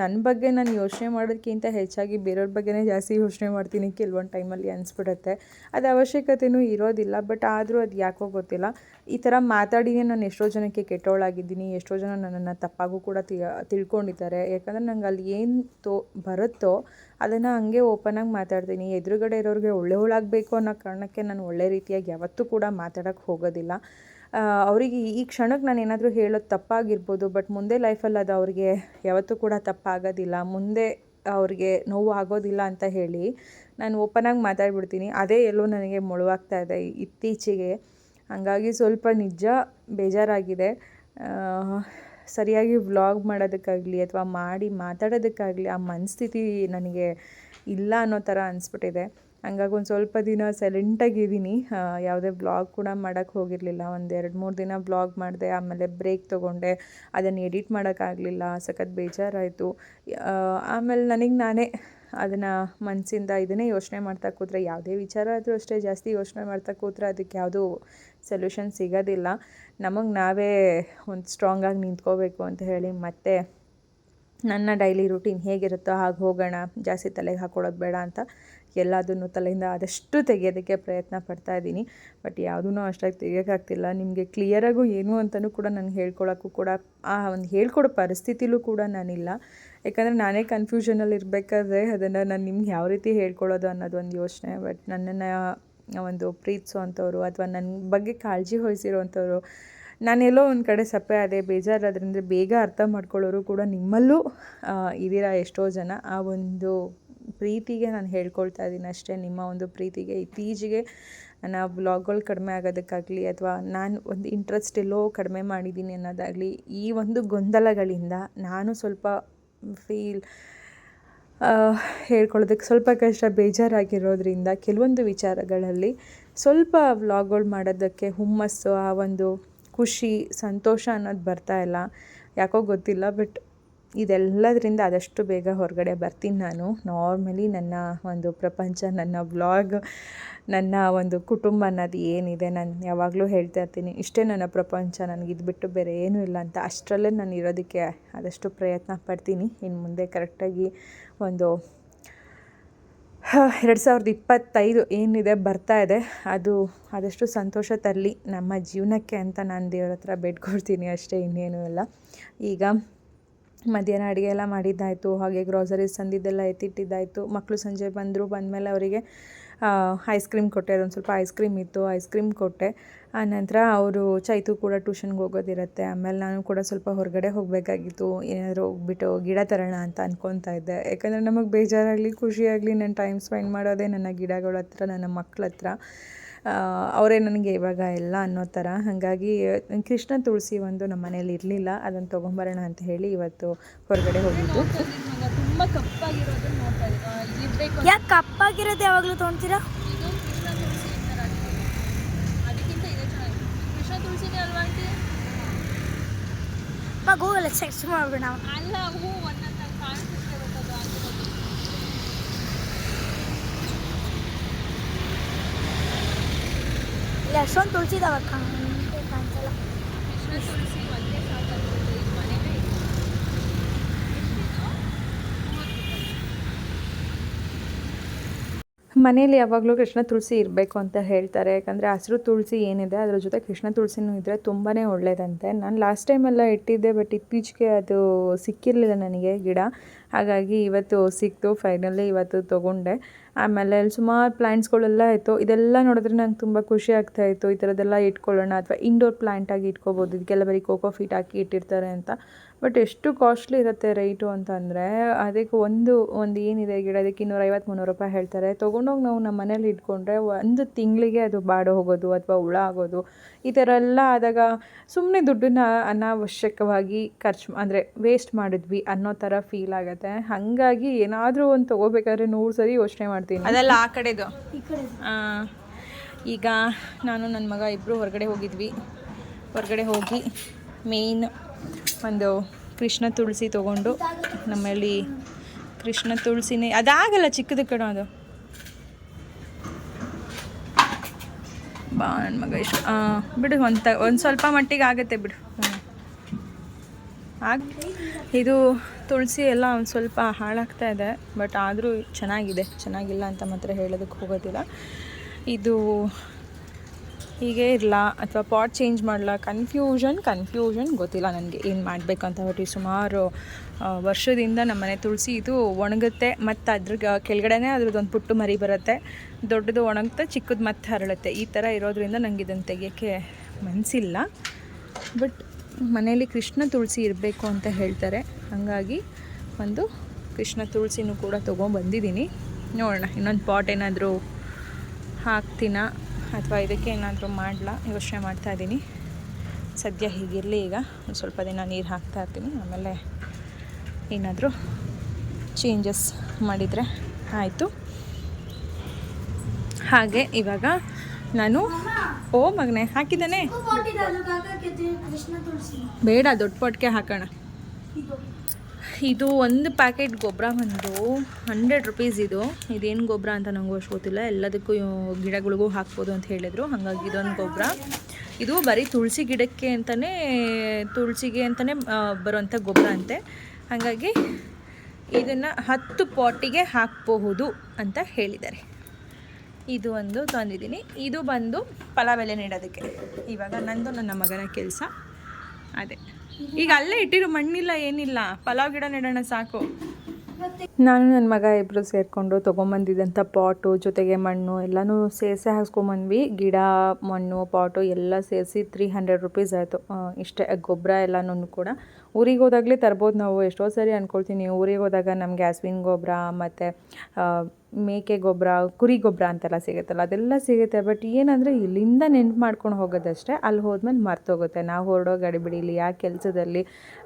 ನನ್ನ ಬಗ್ಗೆ ನಾನು ಯೋಚನೆ ಮಾಡೋದಕ್ಕಿಂತ ಹೆಚ್ಚಾಗಿ ಬೇರೆಯವ್ರ ಬಗ್ಗೆನೇ ಜಾಸ್ತಿ ಯೋಚನೆ ಮಾಡ್ತೀನಿ ಕೆಲವೊಂದು ಟೈಮಲ್ಲಿ ಅನಿಸ್ಬಿಡುತ್ತೆ. ಅದು ಅವಶ್ಯಕತೆಯೂ ಇರೋದಿಲ್ಲ ಬಟ್ ಆದರೂ ಅದು ಯಾಕೋ ಗೊತ್ತಿಲ್ಲ. ಈ ಥರ ಮಾತಾಡಿನೇ ನಾನು ಎಷ್ಟೋ ಜನಕ್ಕೆ ಕೆಟ್ಟವಳಾಗಿದ್ದೀನಿ ಎಷ್ಟೋ ಜನ ನನ್ನನ್ನು ತಪ್ಪಾಗೂ ಕೂಡ ತಿಳ್ಕೊಂಡಿದ್ದಾರೆ. ಯಾಕಂದರೆ ನಂಗೆ ಅಲ್ಲಿ ಏನು ತೋ, ಬರುತ್ತೋ ಅದನ್ನು ಹಂಗೆ ಓಪನಾಗಿ ಮಾತಾಡ್ತೀನಿ. ಎದುರುಗಡೆ ಇರೋರಿಗೆ ಒಳ್ಳೆ ಒಳ್ಳೆಯವಳಾಗಬೇಕು ಅನ್ನೋ ಕಾರಣಕ್ಕೆ ನಾನು ಒಳ್ಳೆ ರೀತಿಯಾಗಿ ಯಾವತ್ತೂ ಕೂಡ ಮಾತಾಡೋಕ್ಕೆ ಹೋಗೋದಿಲ್ಲ. ಅವರಿಗೆ ಈ ಕ್ಷಣಕ್ಕೆ ನಾನು ಏನಾದರೂ ಹೇಳೋದು ತಪ್ಪಾಗಿರ್ಬೋದು ಬಟ್ ಮುಂದೆ ಲೈಫಲ್ಲಿ ಅದು ಅವ್ರಿಗೆ ಯಾವತ್ತೂ ಕೂಡ ತಪ್ಪಾಗೋದಿಲ್ಲ, ಮುಂದೆ ಅವ್ರಿಗೆ ನೋವು ಆಗೋದಿಲ್ಲ ಅಂತ ಹೇಳಿ ನಾನು ಓಪನಾಗಿ ಮಾತಾಡ್ಬಿಡ್ತೀನಿ. ಅದೇ ಎಲ್ಲೋ ನನಗೆ ಮುಳುವಾಗ್ತಾ ಇದೆ ಇತ್ತೀಚೆಗೆ. ಹಂಗಾಗಿ ಸ್ವಲ್ಪ ನಿಜ ಬೇಜಾರಾಗಿದೆ. ಸರಿಯಾಗಿ ವ್ಲಾಗ್ ಮಾಡೋದಕ್ಕಾಗಲಿ ಅಥವಾ ಮಾಡಿ ಮಾತಾಡೋದಕ್ಕಾಗಲಿ ಆ ಮನಸ್ಥಿತಿ ನನಗೆ ಇಲ್ಲ ಅನ್ನೋ ಥರ ಅನಿಸ್ಬಿಟ್ಟಿದೆ. ಹಂಗಾಗಿ ಒಂದು ಸ್ವಲ್ಪ ದಿನ ಸೈಲೆಂಟಾಗಿದ್ದೀನಿ ಯಾವುದೇ ಬ್ಲಾಗ್ ಕೂಡ ಮಾಡೋಕ್ಕೆ ಹೋಗಿರಲಿಲ್ಲ. ಒಂದು ಎರಡು ಮೂರು ದಿನ ಬ್ಲಾಗ್ ಮಾಡಿದೆ, ಆಮೇಲೆ ಬ್ರೇಕ್ ತೊಗೊಂಡೆ. ಅದನ್ನು ಎಡಿಟ್ ಮಾಡೋಕ್ಕಾಗಲಿಲ್ಲ ಸಖತ್ ಬೇಜಾರಾಯಿತು. ಆಮೇಲೆ ನನಗೆ ನಾನೇ ಅದನ್ನು ಮನಸ್ಸಿಂದ ಇದನ್ನೇ ಯೋಚನೆ ಮಾಡ್ತಾ ಕೂತ್ರೆ, ಯಾವುದೇ ವಿಚಾರ ಆದರೂ ಅಷ್ಟೇ ಜಾಸ್ತಿ ಯೋಚನೆ ಮಾಡ್ತಾ ಕೂತ್ರೆ ಅದಕ್ಕೆ ಯಾವುದೂ ಸೊಲ್ಯೂಷನ್ ಸಿಗೋದಿಲ್ಲ. ನಮಗೆ ನಾವೇ ಒಂದು ಸ್ಟ್ರಾಂಗಾಗಿ ನಿಂತ್ಕೋಬೇಕು ಅಂತ ಹೇಳಿ ಮತ್ತೆ ನನ್ನ ಡೈಲಿ ರೂಟೀನ್ ಹೇಗಿರುತ್ತೋ ಹಾಗೆ ಹೋಗೋಣ. ಜಾಸ್ತಿ ತಲೆಗೆ ಹಾಕ್ಕೊಳ್ಳೋದು ಬೇಡ ಅಂತ ಎಲ್ಲದನ್ನು ತಲೆಯಿಂದ ಆದಷ್ಟು ತೆಗೆಯೋದಕ್ಕೆ ಪ್ರಯತ್ನ ಪಡ್ತಾ ಇದ್ದೀನಿ. ಬಟ್ ಯಾವುದೂ ಅಷ್ಟಾಗಿ ತೆಗಿಯೋಕ್ಕಾಗ್ತಿಲ್ಲ. ನಿಮಗೆ ಕ್ಲಿಯರಾಗೂ ಏನು ಅಂತಲೂ ಕೂಡ ನಾನು ಹೇಳ್ಕೊಳಕ್ಕೂ ಕೂಡ ಆ ಒಂದು ಹೇಳ್ಕೊಡೋ ಪರಿಸ್ಥಿತಿಲೂ ಕೂಡ ನಾನಿಲ್ಲ. ಯಾಕಂದರೆ ನಾನೇ ಕನ್ಫ್ಯೂಷನಲ್ಲಿ ಇರಬೇಕಾದ್ರೆ ಅದನ್ನು ನಾನು ನಿಮ್ಗೆ ಯಾವ ರೀತಿ ಹೇಳ್ಕೊಳ್ಳೋದು ಅನ್ನೋದು ಒಂದು ಯೋಚನೆ. ಬಟ್ ನನ್ನನ್ನು ಒಂದು ಪ್ರೀತಿಸುವಂಥವ್ರು ಅಥವಾ ನನ್ನ ಬಗ್ಗೆ ಕಾಳಜಿ ವಹಿಸಿರುವಂಥವ್ರು ನಾನೆಲ್ಲೋ ಒಂದು ಕಡೆ ಸಪ್ಪೆ ಅದೇ ಬೇಜಾರಾದ್ರಿಂದ ಬೇಗ ಅರ್ಥ ಮಾಡ್ಕೊಳ್ಳೋರು ಕೂಡ ನಿಮ್ಮಲ್ಲೂ ಇದ್ದೀರಾ ಎಷ್ಟೋ ಜನ. ಆ ಒಂದು ಪ್ರೀತಿಗೆ ನಾನು ಹೇಳ್ಕೊಳ್ತಾ ಇದ್ದೀನಿ ಅಷ್ಟೇ. ನಿಮ್ಮ ಒಂದು ಪ್ರೀತಿಗೆ ಇತ್ತೀಚೆಗೆ ನಾ ಬ್ಲಾಗ್ಗಳು ಕಡಿಮೆ ಆಗೋದಕ್ಕಾಗಲಿ ಅಥವಾ ನಾನು ಒಂದು ಇಂಟ್ರೆಸ್ಟ್ ಎಲ್ಲೋ ಕಡಿಮೆ ಮಾಡಿದ್ದೀನಿ ಅನ್ನೋದಾಗಲಿ ಈ ಒಂದು ಗೊಂದಲಗಳಿಂದ ನಾನು ಸ್ವಲ್ಪ ಫೀಲ್ ಹೇಳ್ಕೊಳ್ಳೋದಕ್ಕೆ ಸ್ವಲ್ಪ ಕಷ್ಟ, ಬೇಜಾರಾಗಿರೋದ್ರಿಂದ ಕೆಲವೊಂದು ವಿಚಾರಗಳಲ್ಲಿ ಸ್ವಲ್ಪ ವ್ಲಾಗ್ಗಳು ಮಾಡೋದಕ್ಕೆ ಹುಮ್ಮಸ್ಸು, ಆ ಒಂದು ಖುಷಿ, ಸಂತೋಷ ಅನ್ನೋದು ಬರ್ತಾ ಇಲ್ಲ. ಯಾಕೋ ಗೊತ್ತಿಲ್ಲ ಬಟ್ ಇದೆಲ್ಲದರಿಂದ ಆದಷ್ಟು ಬೇಗ ಹೊರಗಡೆ ಬರ್ತೀನಿ ನಾನು. ನಾರ್ಮಲಿ ನನ್ನ ಒಂದು ಪ್ರಪಂಚ, ನನ್ನ ಬ್ಲಾಗ್ ನನ್ನ ಒಂದು ಕುಟುಂಬ ಅನ್ನೋದು ಏನಿದೆ ನಾನು ಯಾವಾಗಲೂ ಹೇಳ್ತಾ ಇರ್ತೀನಿ. ಇಷ್ಟೇ ನನ್ನ ಪ್ರಪಂಚ, ನನಗೆ ಇದು ಬಿಟ್ಟು ಬೇರೆ ಏನೂ ಇಲ್ಲ ಅಂತ. ಅಷ್ಟರಲ್ಲೇ ನಾನು ಇರೋದಕ್ಕೆ ಆದಷ್ಟು ಪ್ರಯತ್ನ ಪಡ್ತೀನಿ. ಇನ್ನು ಮುಂದೆ ಕರೆಕ್ಟಾಗಿ ಒಂದು ಎರಡು ಸಾವಿರದ ಇಪ್ಪತ್ತೈದು ಏನಿದೆ ಬರ್ತಾ ಇದೆ. ಅದು ಆದಷ್ಟು ಸಂತೋಷ ತರಲಿ. ನಮ್ಮ ಜೀವನಕ್ಕೆ ಅಂತ ನಾನು ದೇವ್ರ ಹತ್ರ ಬೇಡ್ಕೊಳ್ತೀನಿ ಅಷ್ಟೇ, ಇನ್ನೇನೂ ಇಲ್ಲ. ಈಗ ಮಧ್ಯಾಹ್ನ ಅಡುಗೆ ಎಲ್ಲ ಮಾಡಿದ್ದಾಯಿತು ಹಾಗೆ ಗ್ರಾಸರೀಸ್ ತಂದಿದ್ದೆಲ್ಲ ಎತ್ತಿಟ್ಟಿದ್ದಾಯಿತು. ಮಕ್ಕಳು ಸಂಜೆ ಬಂದರು ಬಂದಮೇಲೆ ಅವರಿಗೆ ಐಸ್ ಕ್ರೀಮ್ ಕೊಟ್ಟೆ, ಅದೊಂದು ಸ್ವಲ್ಪ ಐಸ್ ಕ್ರೀಮ್ ಇತ್ತು ಐಸ್ ಕ್ರೀಮ್ ಕೊಟ್ಟೆ. ಆನಂತರ ಅವರು ಚೈತು ಕೂಡ ಟ್ಯೂಷನ್ಗೆ ಹೋಗೋದಿರುತ್ತೆ. ಆಮೇಲೆ ನಾನು ಕೂಡ ಸ್ವಲ್ಪ ಹೊರಗಡೆ ಹೋಗಬೇಕಾಗಿತ್ತು. ಏನಾದರೂ ಹೋಗ್ಬಿಟ್ಟು ಗಿಡ ತರೋಣ ಅಂತ ಅಂದ್ಕೊತಾ ಇದ್ದೆ. ಯಾಕಂದರೆ ನಮಗೆ ಬೇಜಾರಾಗಲಿ, ಖುಷಿಯಾಗಲಿ ನಾನು ಟೈಮ್ ಸ್ಪೆಂಡ್ ಮಾಡೋದೇ ನನ್ನ ಗಿಡಗಳ ಹತ್ರ, ನನ್ನ ಮಕ್ಕಳ ಹತ್ರ. ಅವರೇ ನನಗೆ ಇವಾಗ ಎಲ್ಲ ಅನ್ನೋ ಥರ. ಹಾಗಾಗಿ, ಕೃಷ್ಣ ತುಳಸಿ ಒಂದು ನಮ್ಮ ಮನೇಲಿ ಇರಲಿಲ್ಲ. ಅದನ್ನು ತೊಗೊಂಬರೋಣ ಅಂತ ಹೇಳಿ ಇವತ್ತು ಹೊರಗಡೆ ಹೋಗಿದ್ದು. ತುಂಬ ಕಪ್ಪಾಗಿರೋದು ನೋಡ್ತಾ ಇರಬೇಕು ಯಾಕೆ ಕಪ್ಪಾಗಿರೋದು ಯಾವಾಗಲೂ ತೊಗೊಳ್ತೀರಾ ಇದು ಕೃಷ್ಣ ತುಳಸಿ ಥರ ಅದಕ್ಕಿಂತ ಇದೆ ಚೆನ್ನಾಗಿ ಕೃಷ್ಣ ತುಳಸಿನೇ ಅಲ್ವಾ ಆಂಟಿ? ಗೂಗಲ್ ಸರ್ಚ್ ಮಾಡ್ಬಿಡ ಅಲ್ಲ ಹೂ ಒಂದೊಂದು ಕಾಣಿಸುತ್ತೆ ಗೊತ್ತದು ಆಗಿರೋದು ಎಷ್ಟೊಂದು ತುಳಸಿದಾವ ಕಾಣಿಸಲ್ಲ. ಮನೇಲಿ ಯಾವಾಗಲೂ ಕೃಷ್ಣ ತುಳಸಿ ಇರಬೇಕು ಅಂತ ಹೇಳ್ತಾರೆ. ಯಾಕಂದರೆ ಹಸಿರು ತುಳಸಿ ಏನಿದೆ, ಅದ್ರ ಜೊತೆ ಕೃಷ್ಣ ತುಳಸಿನೂ ಇದ್ದರೆ ತುಂಬಾ ಒಳ್ಳೆಯದಂತೆ ನಾನು ಲಾಸ್ಟ್ ಟೈಮೆಲ್ಲ ಇಟ್ಟಿದ್ದೆ ಬಟ್ ಇತ್ತೀಚೆಗೆ ಅದು ಸಿಕ್ಕಿರಲಿಲ್ಲ ನನಗೆ ಗಿಡ. ಹಾಗಾಗಿ ಇವತ್ತು ಸಿಕ್ತು ಫೈನಲಿ ಇವತ್ತು ತೊಗೊಂಡೆ. ಆಮೇಲೆ ಅಲ್ಲಿ ಸುಮಾರು ಪ್ಲ್ಯಾಂಟ್ಸ್ಗಳೆಲ್ಲ ಇತ್ತು. ಇದೆಲ್ಲ ನೋಡಿದ್ರೆ ನಂಗೆ ತುಂಬ ಖುಷಿ ಆಗ್ತಾ ಇತ್ತು. ಈ ಥರದ್ದೆಲ್ಲ ಇಟ್ಕೊಳ್ಳೋಣ, ಅಥವಾ ಇಂಡೋರ್ ಪ್ಲ್ಯಾಂಟಾಗಿ ಇಟ್ಕೋಬೋದು. ಇದಕ್ಕೆಲ್ಲ ಬರೀ ಕೋಕೋ ಫೀಟ್ ಹಾಕಿ ಇಟ್ಟಿರ್ತಾರೆ ಅಂತ. ಬಟ್ ಎಷ್ಟು ಕಾಸ್ಟ್ಲಿ ಇರುತ್ತೆ ರೈಟು ಅಂತಂದರೆ ಅದಕ್ಕೆ ಒಂದು ಒಂದು ಏನಿದೆ ಗಿಡ ಅದಕ್ಕೆ ಇನ್ನೂರೈವತ್ತು ಮುನ್ನೂರು ರೂಪಾಯಿ ಹೇಳ್ತಾರೆ. ತೊಗೊಂಡೋಗಿ ನಾವು ನಮ್ಮ ಮನೇಲಿ ಇಟ್ಕೊಂಡ್ರೆ ಒಂದು ತಿಂಗಳಿಗೆ ಅದು ಬಾಡಿ ಹೋಗೋದು ಅಥವಾ ಹುಳ ಆಗೋದು ಈ ಥರ ಎಲ್ಲ ಆದಾಗ ಸುಮ್ಮನೆ ದುಡ್ಡನ್ನ ಅನಾವಶ್ಯಕವಾಗಿ ಖರ್ಚು ಅಂದರೆ ವೇಸ್ಟ್ ಮಾಡಿದ್ವಿ ಅನ್ನೋ ಥರ ಫೀಲ್ ಆಗುತ್ತೆ. ಹಾಗಾಗಿ ಏನಾದರೂ ಒಂದು ತೊಗೋಬೇಕಾದ್ರೆ ನೂರು ಸರಿ ಯೋಚನೆ ಮಾಡ್ತೀನಿ. ಅದೆಲ್ಲ ಆ ಕಡೆದು? ಈ ಕಡೆ. ಆ, ಈಗ ನಾನು ನನ್ನ ಮಗ ಇಬ್ಬರು ಹೊರಗಡೆ ಹೋಗಿದ್ವಿ. ಹೊರಗಡೆ ಹೋಗಿ ಮೇಯ್ನ್ ಒಂದು ಕೃಷ್ಣ ತುಳಸಿ ತೊಗೊಂಡು ನಮ್ಮಲ್ಲಿ ಕೃಷ್ಣ ತುಳಸಿನೇ, ಅದಾಗಲ್ಲ ಚಿಕ್ಕದ ಕಣ ಅದು. ಬಾ ನನ್ನ ಮಗ ಇಷ್ಟು ಬಿಡು, ಒಂದು ತ, ಒಂದು ಸ್ವಲ್ಪ ಮಟ್ಟಿಗೆ ಆಗುತ್ತೆ ಬಿಡು. ಆಗ, ಇದು ತುಳಸಿ ಎಲ್ಲ ಒಂದು ಸ್ವಲ್ಪ ಹಾಳಾಗ್ತಾ ಇದೆ, ಬಟ್ ಆದರೂ ಚೆನ್ನಾಗಿದೆ, ಚೆನ್ನಾಗಿಲ್ಲ ಅಂತ ಮಾತ್ರ ಹೇಳೋದಕ್ಕೆ ಹೋಗೋದಿಲ್ಲ. ಇದು ಹೀಗೆ ಇರಲಾ ಅಥವಾ ಪಾಟ್ ಚೇಂಜ್ ಮಾಡಲಾ? ಕನ್ಫ್ಯೂಷನ್ ಕನ್ಫ್ಯೂಷನ್ ಗೊತ್ತಿಲ್ಲ ನನಗೆ. ಏನು ಮಾಡಬೇಕು ಅಂತ ಹೊರಟಿ ಸುಮಾರು ವರ್ಷದಿಂದ ನಮ್ಮ ಮನೆ ತುಳಸಿ ಇದು ಒಣಗುತ್ತೆ. ಮತ್ತು ಅದ್ರ ಕೆಳಗಡೆನೇ ಅದ್ರದ್ದೊಂದು ಪುಟ್ಟು ಮರಿ ಬರುತ್ತೆ. ದೊಡ್ಡದು ಒಣಗುತ್ತೆ ಚಿಕ್ಕದು ಮತ್ತೆ ಹರಳುತ್ತೆ. ಈ ಥರ ಇರೋದ್ರಿಂದ ನನಗೆ ಇದನ್ನು ತೆಗಿಯೋಕ್ಕೆ ಮನಸ್ಸಿಲ್ಲ ಬಟ್ ಮನೇಲಿ ಕೃಷ್ಣ ತುಳಸಿ ಇರಬೇಕು ಅಂತ ಹೇಳ್ತಾರೆ. ಹಾಗಾಗಿ ಒಂದು ಕೃಷ್ಣ ತುಳಸಿನೂ ಕೂಡ ತೊಗೊಂಬಂದಿದ್ದೀನಿ ನೋಡೋಣ, ಇನ್ನೊಂದು ಪಾಟ್ ಏನಾದರೂ ಹಾಕ್ತೀನ? ಅಥವಾ ಇದಕ್ಕೆ ಏನಾದರೂ ಮಾಡಲ? ಯೋಚನೆ ಮಾಡ್ತಾ ಇದ್ದೀನಿ ಸದ್ಯ ಹೀಗಿರಲಿ ಈಗ. ಒಂದು ಸ್ವಲ್ಪ ದಿನ ನೀರು ಹಾಕ್ತಾ ಇರ್ತೀನಿ. ಆಮೇಲೆ ಏನಾದರೂ ಚೇಂಜಸ್ ಮಾಡಿದರೆ ಆಯಿತು. ಹಾಗೆ ಇವಾಗ ನಾನು ಓ ಮಗನೆ ಹಾಕಿದ್ದಾನೆ. ಬೇಡ ದೊಡ್ಡ ಪೊಟ್ಗೆ ಹಾಕೋಣ. ಇದು ಒಂದು ಪ್ಯಾಕೆಟ್ ಗೊಬ್ಬರ ಬಂದು ಹಂಡ್ರೆಡ್ ರುಪೀಸ್ ಇದು. ಇದೇನು ಗೊಬ್ಬರ ಅಂತ ನನಗೂ ಅಷ್ಟು ಗೊತ್ತಿಲ್ಲ. ಎಲ್ಲದಕ್ಕೂ ಗಿಡಗಳಿಗೂ ಹಾಕ್ಬೋದು ಅಂತ ಹೇಳಿದರು. ಹಾಗಾಗಿ ಇದೊಂದು ಗೊಬ್ಬರ. ಇದು ಬರೀ ತುಳಸಿ ಗಿಡಕ್ಕೆ ಅಂತಲೇ ತುಳಸಿಗೆ ಅಂತಲೇ ಬರುವಂಥ ಗೊಬ್ಬರ ಅಂತೆ. ಹಾಗಾಗಿ ಇದನ್ನು ಹತ್ತು ಪಾಟಿಗೆ ಹಾಕಬಹುದು ಅಂತ ಹೇಳಿದ್ದಾರೆ. ಇದು ಒಂದು ತಂದಿದ್ದೀನಿ. ಇದು ಬಂದು ಎಲೆ ನೆಡೋದಕ್ಕೆ. ಇವಾಗ ನಂದು ನನ್ನ ಮಗನ ಕೆಲಸ. ಅದೇ. ಈಗ ಅಲ್ಲೇ ಇಟ್ಟಿರೋ, ಮಣ್ಣಿಲ್ಲ, ಏನಿಲ್ಲ. ಪಲಾವ್ ಗಿಡ ನೆಡೋಣ ಸಾಕು. ನಾನು ನನ್ನ ಮಗ ಇಬ್ಬರು ಸೇರಿಕೊಂಡು ತೊಗೊಂಬಂದಿದ್ದಂಥ ಪಾಟು, ಜೊತೆಗೆ ಮಣ್ಣು, ಎಲ್ಲನೂ ಸೇರಿಸಿ ಹಾಕ್ಸ್ಕೊಂಬಂದ್ವಿ. ಗಿಡ, ಮಣ್ಣು, ಪಾಟು ಎಲ್ಲ ಸೇರಿಸಿ ತ್ರೀ ಹಂಡ್ರೆಡ್ ರುಪೀಸ್ ಆಯಿತು. ಇಷ್ಟೇ, ಗೊಬ್ಬರ ಎಲ್ಲನೂ ಕೂಡ. ಊರಿಗೆ ಹೋದಾಗಲೇ ತರ್ಬೋದು ನಾವು. ಎಷ್ಟೋ ಸರಿ ಅಂದ್ಕೊಳ್ತೀನಿ ಊರಿಗೆ ಹೋದಾಗ ನಮಗೆ ಹಸುವಿನ ಗೊಬ್ಬರ ಮತ್ತು ಮೇಕೆ ಗೊಬ್ಬರ, ಕುರಿ ಗೊಬ್ಬರ ಅಂತೆಲ್ಲ ಸಿಗುತ್ತಲ್ಲ, ಅದೆಲ್ಲ ಸಿಗುತ್ತೆ. ಬಟ್ ಏನಂದರೆ ಇಲ್ಲಿಂದ ನೆನ್ಪು ಮಾಡ್ಕೊಂಡು ಹೋಗೋದಷ್ಟೇ, ಅಲ್ಲಿ ಹೋದ್ಮೇಲೆ ಮರ್ತೋಗುತ್ತೆ. ನಾವು ಹೊರಡೋ ಗಡಿಬಿಡಿಲಿ ಆ ಕೆಲಸದಲ್ಲಿ,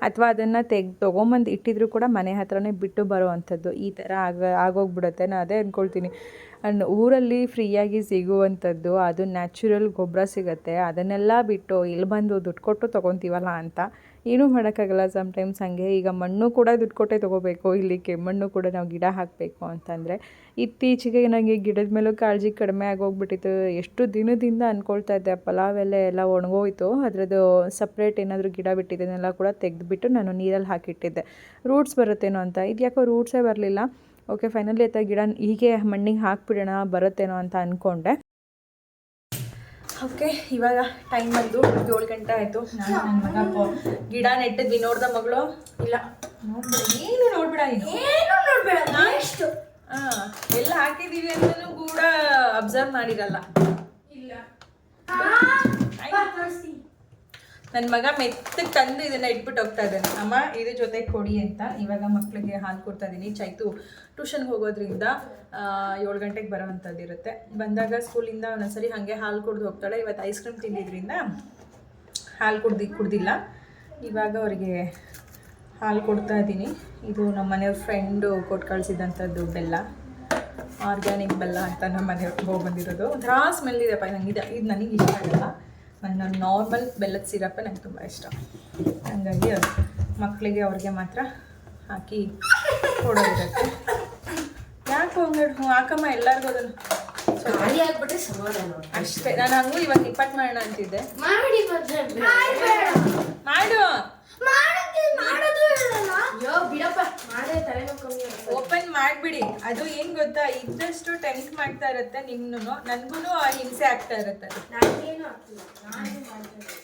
ಅಥವಾ ಅದನ್ನು ತೆಗ್, ತೊಗೊಂಬಂದು ಇಟ್ಟಿದ್ರು ಕೂಡ ಮನೆ ಹತ್ರನೇ ಬಿಟ್ಟು ಬರುವಂಥದ್ದು ಈ ಥರ ಆಗ, ಆಗೋಗ್ಬಿಡುತ್ತೆ ನಾನು ಅದೇ ಅಂದ್ಕೊಳ್ತೀನಿ ಆ್ಯಂಡ್ ಊರಲ್ಲಿ ಫ್ರೀಯಾಗಿ ಸಿಗುವಂಥದ್ದು, ಅದು ನ್ಯಾಚುರಲ್ ಗೊಬ್ಬರ ಸಿಗುತ್ತೆ. ಅದನ್ನೆಲ್ಲ ಬಿಟ್ಟು, ಇಲ್ಲಿ ಬಂದು ದುಡ್ಡು ಕೊಟ್ಟು ತೊಗೊತೀವಲ್ಲ ಅಂತ ಏನೂ ಮಾಡೋಕ್ಕಾಗಲ್ಲ ಸಮ್ಟೈಮ್ಸ್ ಹಾಗೆ. ಈಗ ಮಣ್ಣು ಕೂಡ ದುಡ್ಡು ಕೊಟ್ಟೆ ತೊಗೋಬೇಕು. ಇಲ್ಲಿ ಕೆಮ್ಮಣ್ಣು ಕೂಡ ನಾವು ಗಿಡ ಹಾಕಬೇಕು ಅಂತಂದರೆ ಇತ್ತೀಚೆಗೆ ನನಗೆ ಗಿಡದ ಮೇಲೂ ಕಾಳಜಿ ಕಡಿಮೆ ಆಗೋಗ್ಬಿಟ್ಟಿತ್ತು. ಎಷ್ಟು ದಿನದಿಂದ ಅಂದ್ಕೊಳ್ತಾ ಇದ್ದೆ, ಪಲಾವ್ ಎಲೆ ಎಲ್ಲ ಒಣಗೋಯ್ತು. ಅದರದ್ದು ಸಪ್ರೇಟ್ ಏನಾದರೂ ಗಿಡ ಬಿಟ್ಟಿದ್ದನ್ನೆಲ್ಲ ಕೂಡ ತೆಗೆದುಬಿಟ್ಟು ನಾನು ನೀರಲ್ಲಿ ಹಾಕಿಟ್ಟಿದ್ದೆ. ರೂಟ್ಸ್ ಬರುತ್ತೇನೋ ಅಂತ. ಇದು ಯಾಕೋ ರೂಟ್ಸೇ ಬರಲಿಲ್ಲ. ಓಕೆ ಫೈನಲಿ ಆಯ್ತಾ ಗಿಡ ಹೀಗೆ ಮಣ್ಣಿಗೆ ಹಾಕ್ಬಿಡೋಣ ಬರುತ್ತೇನೋ ಅಂತ ಅಂದ್ಕೊಂಡೆ ಓಕೆ ಇವಾಗ ಟೈಮ್ ಬಂದು ಏಳು ಗಂಟೆ ಆಯಿತು. ನಾನು ನನ್ನ ಮಗ ಗಿಡ ನೆಟ್ಟಿದ್ವಿ ನೋಡ್ದ ಮಗಳು. ಇಲ್ಲ. ನೋಡ್ಬೇಡ. ಏನು ನೋಡ್ಬೇಡ ಏನು ನೋಡ್ಬೇಡ? ಎಷ್ಟು? ಹಾಂ ಎಲ್ಲ ಹಾಕಿದ್ದೀವಿ ಅಂತಲೂ ಕೂಡ ಅಬ್ಸರ್ವ್ ಮಾಡಿರಲ್ಲ. ಇಲ್ಲ. ನನ್ನ ಮಗ ಮೆತ್ತಗೆ ತಂದು ಇದನ್ನ ಇಟ್ಬಿಟ್ಟು ಹೋಗ್ತಾ ಇದ್ದಾನೆ. ಅಮ್ಮ, ಇದ್ರ ಜೊತೆ ಕೊಡಿ ಅಂತ ಇವಾಗ ಮಕ್ಕಳಿಗೆ ಹಾಲು ಕೊಡ್ತಾ ಇದ್ದೀನಿ. ಚೈತು ಟ್ಯೂಷನ್ಗೆ ಹೋಗೋದ್ರಿಂದ ಏಳು ಗಂಟೆಗೆ ಬರೋವಂಥದ್ದು ಇರುತ್ತೆ ಬಂದಾಗ ಸ್ಕೂಲಿಂದ ಒಂದೊಂದ್ಸರಿ ಹಾಗೆ ಹಾಲು ಕುಡ್ದು ಹೋಗ್ತಾಳೆ. ಇವತ್ತು ಐಸ್ ಕ್ರೀಮ್ ತಿಂದಿದ್ರಿಂದ ಹಾಲು ಕುಡ್ದು, ಕುಡ್ದಿಲ್ಲ. ಇವಾಗ ಅವರಿಗೆ ಹಾಲು ಕೊಡ್ತಾ ಇದ್ದೀನಿ. ಇದು ನಮ್ಮ ಮನೆಯವ್ರ ಫ್ರೆಂಡು ಕೊಟ್ಟು ಕಳಿಸಿದಂಥದ್ದು ಬೆಲ್ಲ. ಆರ್ಗ್ಯಾನಿಕ್ ಬೆಲ್ಲ ಅಂತ ನಮ್ಮ ಮನೆಯವ್ರಿಗೆ ಹೋಗಿ ಬಂದಿರೋದು. ಒಂಥರ ಸ್ಮೆಲ್ ಇದೆಪ್ಪ ನಂಗೆ ಇದು ಇದು ನನಗೆ ಇಷ್ಟ ಆಗಲ್ಲ. ನನ್ನ ನಾರ್ಮಲ್ ಬೆಲ್ಲದ ಸಿರಪ್ ನಂಗೆ ತುಂಬ ಇಷ್ಟ. ಹಾಗಾಗಿ ಮಕ್ಕಳಿಗೆ ಅವ್ರಿಗೆ ಮಾತ್ರ ಹಾಕಿ ಕೊಡೋದಿರುತ್ತೆ. ಯಾಕೆ ಹೋಗ್ಬೇಡ ಹ್ಞೂ ಹಾಕಮ್ಮ ಎಲ್ಲರಿಗೂ ಅದನ್ನು ಖಾಲಿ ಆಗ್ಬಿಟ್ರೆ ಸಮಾಧಾನ ಅಷ್ಟೇ ನಾನು ಹಂಗೂ ಇವಾಗ ಇಪ್ಪತ್ತು ಮಾಡೋಣ ಅಂತಿದ್ದೆ. ಮಾಡಿ ಮಾಡು ಅಯ್ಯೋ ಬಿಡಪ್ಪ. ಮಾಡೇ ತಲೆನೋವು ಕಮ್ಮಿ ಓಪನ್ ಮಾಡ್ಬಿಡಿ. ಅದು ಏನ್ ಗೊತ್ತಾ? ಇದ್ದಷ್ಟು ಟೆಂಟ್ ಮಾಡ್ತಾ ಇರತ್ತೆ ನಿಮ್ನು ನನ್ಗೂ ಹಿಂಸೆ ಆಗ್ತಾ ಇರತ್ತೆ. ನನಗೇನು ಆಗ್ತಿಲ್ಲ. ನಾನೇ ಮಾಡ್ತೇನೆ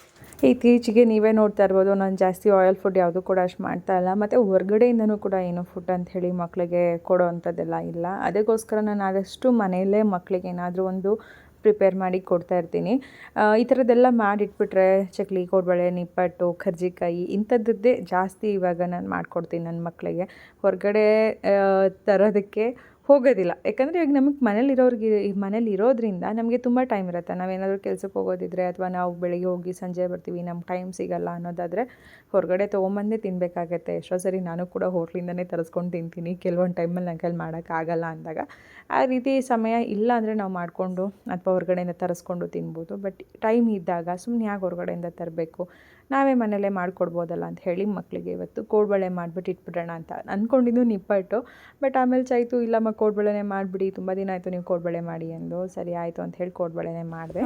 ಇತ್ತೀಚೆಗೆ ನೀವೇ ನೋಡ್ತಾ ಇರ್ಬೋದು ನಾನು ಜಾಸ್ತಿ ಆಯಿಲ್ ಫುಡ್ ಯಾವುದು ಕೂಡ ಅಷ್ಟು ಮಾಡ್ತಾ ಇಲ್ಲ. ಮತ್ತು ಹೊರ್ಗಡೆಯಿಂದನೂ ಕೂಡ ಏನು ಫುಡ್ ಅಂತ ಹೇಳಿ ಮಕ್ಕಳಿಗೆ ಕೊಡೋ ಅಂಥದ್ದೆಲ್ಲ ಇಲ್ಲ. ಅದಕ್ಕೋಸ್ಕರ ನಾನು ಆದಷ್ಟು ಮನೆಯಲ್ಲೇ ಮಕ್ಕಳಿಗೆ ಏನಾದರೂ ಒಂದು ಪ್ರಿಪೇರ್ ಮಾಡಿ ಕೊಡ್ತಾ ಇರ್ತೀನಿ. ಈ ಥರದ್ದೆಲ್ಲ ಮಾಡಿಟ್ಬಿಟ್ರೆ, ಚಕ್ಲಿ, ಕೋಡ್ಬಳೆ, ನಿಪ್ಪಟ್ಟು ಕರ್ಜಿಕಾಯಿ ಇಂಥದ್ದದ್ದೇ ಜಾಸ್ತಿ ಇವಾಗ ನಾನು ಮಾಡಿಕೊಡ್ತೀನಿ ನನ್ನ ಮಕ್ಕಳಿಗೆ ಹೊರಗಡೆ ತರೋದಕ್ಕೆ ಹೋಗೋದಿಲ್ಲ. ಯಾಕಂದರೆ ಇವಾಗ ನಮಗೆ ಮನೇಲಿರೋರಿಗೆ ಮನೇಲಿ ಇರೋದ್ರಿಂದ ನಮಗೆ ತುಂಬ ಟೈಮ್ ಇರುತ್ತೆ. ನಾವೇನಾದರೂ ಕೆಲಸಕ್ಕೆ ಹೋಗೋದಿದ್ರೆ ಅಥವಾ ನಾವು ಬೆಳಿಗ್ಗೆ ಹೋಗಿ ಸಂಜೆ ಬರ್ತೀವಿ ನಮ್ಗೆ ಟೈಮ್ ಸಿಗಲ್ಲ ಅನ್ನೋದಾದರೆ ಹೊರಗಡೆ ತೊಗೊಂಬಂದೇ ತಿನ್ನಬೇಕಾಗತ್ತೆ ಎಷ್ಟೋ ಸರಿ ನಾನು ಕೂಡ ಹೋಟ್ಲಿಂದನೇ ತರಿಸ್ಕೊಂಡು ತಿಂತೀನಿ. ಕೆಲವೊಂದು ಟೈಮಲ್ಲಿ ನನ್ನ ಕೈಲಿ ಮಾಡೋಕ್ಕಾಗಲ್ಲ ಅಂದಾಗ. ಆ ರೀತಿ ಸಮಯ ಇಲ್ಲ ಅಂದರೆ ನಾವು ಮಾಡಿಕೊಂಡು ಅಥವಾ ಹೊರಗಡೆಯಿಂದ ತರಿಸ್ಕೊಂಡು ತಿನ್ಬೋದು. ಬಟ್ ಟೈಮ್ ಇದ್ದಾಗ ಸುಮ್ಮನೆ ಯಾಕೆ ಹೊರಗಡೆಯಿಂದ ತರಬೇಕು? ನಾವೇ ಮನೇಲೇ ಮಾಡಿಕೊಡ್ಬೋದಲ್ಲ ಅಂತ ಹೇಳಿ ಮಕ್ಕಳಿಗೆ ಇವತ್ತು ಕೋಡ್ಬಳೆ ಮಾಡಿಬಿಟ್ಟು ಇಟ್ಬಿಡೋಣ ಅಂತ ಅಂದ್ಕೊಂಡಿದ್ದು ನಿಪ್ಪಟ್ಟು. ಬಟ್ ಆಮೇಲೆ ಚಾಯ್ತು ಇಲ್ಲಮ್ಮ ಕೋಡ್ಬಳೆನೇ ಮಾಡಿಬಿಡಿ ತುಂಬ ದಿನ ಆಯಿತು ನೀವು ಕೋಡ್ಬಳೆ ಮಾಡಿ ಅಂದು ಸರಿ ಆಯಿತು ಅಂತ ಹೇಳಿ ಕೋಡ್ಬಳೆನೇ ಮಾಡಿದೆ.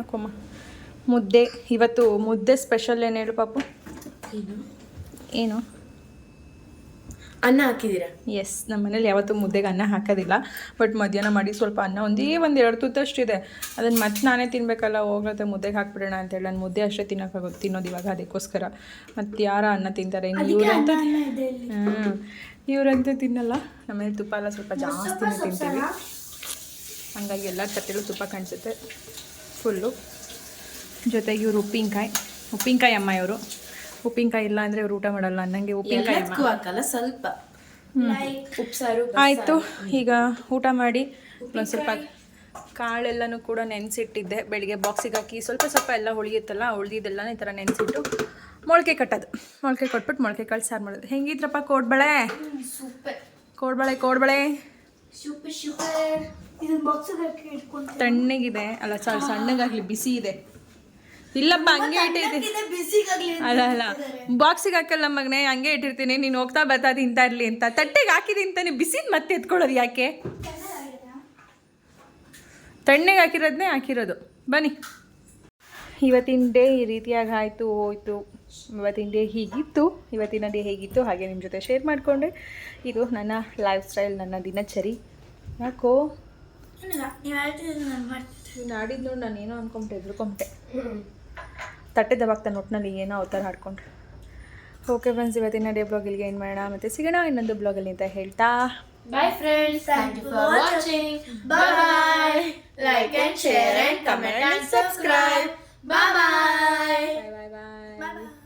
ಮುದ್ದೆ ಇವತ್ತು ಮುದ್ದೆ ಸ್ಪೆಷಲ್ ಏನು ಹೇಳು ಪಾಪು? ಏನು? ಅನ್ನ ಹಾಕಿದ್ದೀರಾ? ಎಸ್ ನಮ್ಮ ಮನೇಲಿ ಯಾವತ್ತೂ ಮುದ್ದೆಗೆ ಅನ್ನ ಹಾಕೋದಿಲ್ಲ. ಬಟ್ ಮಧ್ಯಾಹ್ನ ಮಾಡಿ ಸ್ವಲ್ಪ ಅನ್ನ ಒಂದೇ ಒಂದು ಎರಡು ತುತ್ತಷ್ಟಿದೆ ಅದನ್ನು ಮತ್ತೆ ನಾನೇ ತಿನ್ನಬೇಕಲ್ಲ ಹೋಗ್ಲತ್ತೆ ಮುದ್ದೆಗೆ ಹಾಕ್ಬಿಡೋಣ ಅಂತೇಳಿ. ನಾನು ಮುದ್ದೆ ಅಷ್ಟೇ ತಿನ್ನೋಕ್ಕಾಗೋದು ತಿನ್ನೋದು ಇವಾಗ ಅದಕ್ಕೋಸ್ಕರ. ಮತ್ತೆ ಯಾರ ಅನ್ನ ತಿಂತಾರೆ? ಇನ್ನು ಇವರಂತೂ ಹ್ಞೂ ಇವರಂತೂ ತಿನ್ನಲ್ಲ. ನಮ್ಮನೇಲಿ ತುಪ್ಪ ಎಲ್ಲ ಸ್ವಲ್ಪ ಜಾಸ್ತಿನೇ ತಿಂತೀವಿ. ಹಂಗಾಗಿ ಎಲ್ಲ ತಟ್ಟೆಲ್ಲೂ ತುಪ್ಪ ಕಾಣಿಸುತ್ತೆ. ಫುಲ್ಲು ಜೊತೆಗೆ ಇವರು ಉಪ್ಪಿನಕಾಯಿ. ಉಪ್ಪಿನಕಾಯಿ ಅಮ್ಮ ಇವರು. ಉಪ್ಪಿನಕಾಯಿ ಇಲ್ಲ ಅಂದರೆ ಇವ್ರು ಊಟ ಮಾಡಲ್ಲ. ಅನ್ನಂಗೆ ಉಪ್ಪಿನಕಾಯಿ ಹಾಕಲ್ಲ ಸ್ವಲ್ಪ. ಉಪ್ಸಾರು ಆಯಿತು ಈಗ ಊಟ ಮಾಡಿ. ಒಂದು ಸ್ವಲ್ಪ ಕಾಳೆಲ್ಲನೂ ಕೂಡ ನೆನೆಸಿಟ್ಟಿದ್ದೆ. ಬೆಳಿಗ್ಗೆ ಬಾಕ್ಸಿಗೆ ಹಾಕಿ ಸ್ವಲ್ಪ ಸ್ವಲ್ಪ ಎಲ್ಲ ಉಳಿಯುತ್ತಲ್ಲ ಉಳಿದಿದ್ದೆಲ್ಲ ಈ ಥರ ನೆನೆಸಿಟ್ಟು ಮೊಳಕೆ ಕಟ್ಟೋದು. ಮೊಳಕೆ ಕೊಟ್ಬಿಟ್ಟು ಮೊಳಕೆ ಕಾಳು ಸಾರು ಮಾಡೋದು. ಹೆಂಗಿದ್ರಪ್ಪ ಕೋಡ್ಬಳೆ? ಕೋಡ್ಬಳೆ ಕೋಡ್ಬಳೆ. ತಣ್ಣಗಿದೆ. ಅಲ್ಲ ಸಣ್ಣಗಾಗ್ಲಿ ಸಣ್ಣಗಾಗಲಿ ಬಿಸಿ ಇದೆ. ಇಲ್ಲಪ್ಪ ಹಂಗೆ ಇಟ್ಟಿರ್ತೀನಿ ಅಲ್ಲ ಅಲ್ಲ. ಬಾಕ್ಸಿಗೆ ಹಾಕಲ್ಲ ಮಗನೇ ಹಂಗೆ ಇಟ್ಟಿರ್ತೀನಿ. ನೀನು ಹೋಗ್ತಾ ಬರ್ತಾ ತಿಂತಾ ಇರಲಿ ಅಂತ. ತಟ್ಟೆಗೆ ಹಾಕಿದ್ದೀನಿ ತಾನೆ ಬಿಸಿದ್ ಮತ್ತೆ ಎತ್ಕೊಳ್ಳೋದು ಯಾಕೆ? ತಣ್ಣಗೆ ಹಾಕಿರೋದನ್ನೇ ಹಾಕಿರೋದು. ಬನ್ನಿ. ಇವತ್ತಿನ ಡೇ ಈ ರೀತಿಯಾಗಿ ಆಯಿತು ಹೋಯ್ತು. ಇವತ್ತಿನ ಡೇ ಹೀಗಿತ್ತು ಇವತ್ತಿನ ಡೇ ಹೇಗಿತ್ತು. ಹಾಗೆ ನಿಮ್ಮ ಜೊತೆ ಶೇರ್ ಮಾಡಿಕೊಂಡೆ. ಇದು ನನ್ನ ಲೈಫ್ ಸ್ಟೈಲ್ ನನ್ನ ದಿನಚರಿ. ಯಾಕೋ? ನಾಡಿದ್ದು ನೀವು ನೋಡಿ ನಾನು ಏನೋ ಅನ್ಕೊಂಬಿಟ್ಟೆ ಎದ್ರುಕೊಂಬಿಟ್ಟೆ. ತಟ್ಟೆ ದಬಾಗ್ತಾನೆ ಒಟ್ಟಿನಲ್ಲಿ ಏನೋ ಅವತಾರ ಹಾಡ್ಕೊಂಡು ಓಕೆ ಫ್ರೆಂಡ್ಸ್ ಇವತ್ತಿನ ಡೇ ಬ್ಲಾಗ್ ಬ್ಲಾಗಿಲ್ಗೆ ಏನು ಮಾಡೋಣ. ಮತ್ತೆ ಸಿಗೋಣ ಇನ್ನೊಂದು ಬ್ಲಾಗಲ್ಲಿ ಅಂತ ಹೇಳ್ತಾ. Bye friends thank you for watching bye like and share and comment and subscribe bye bye bye bye bye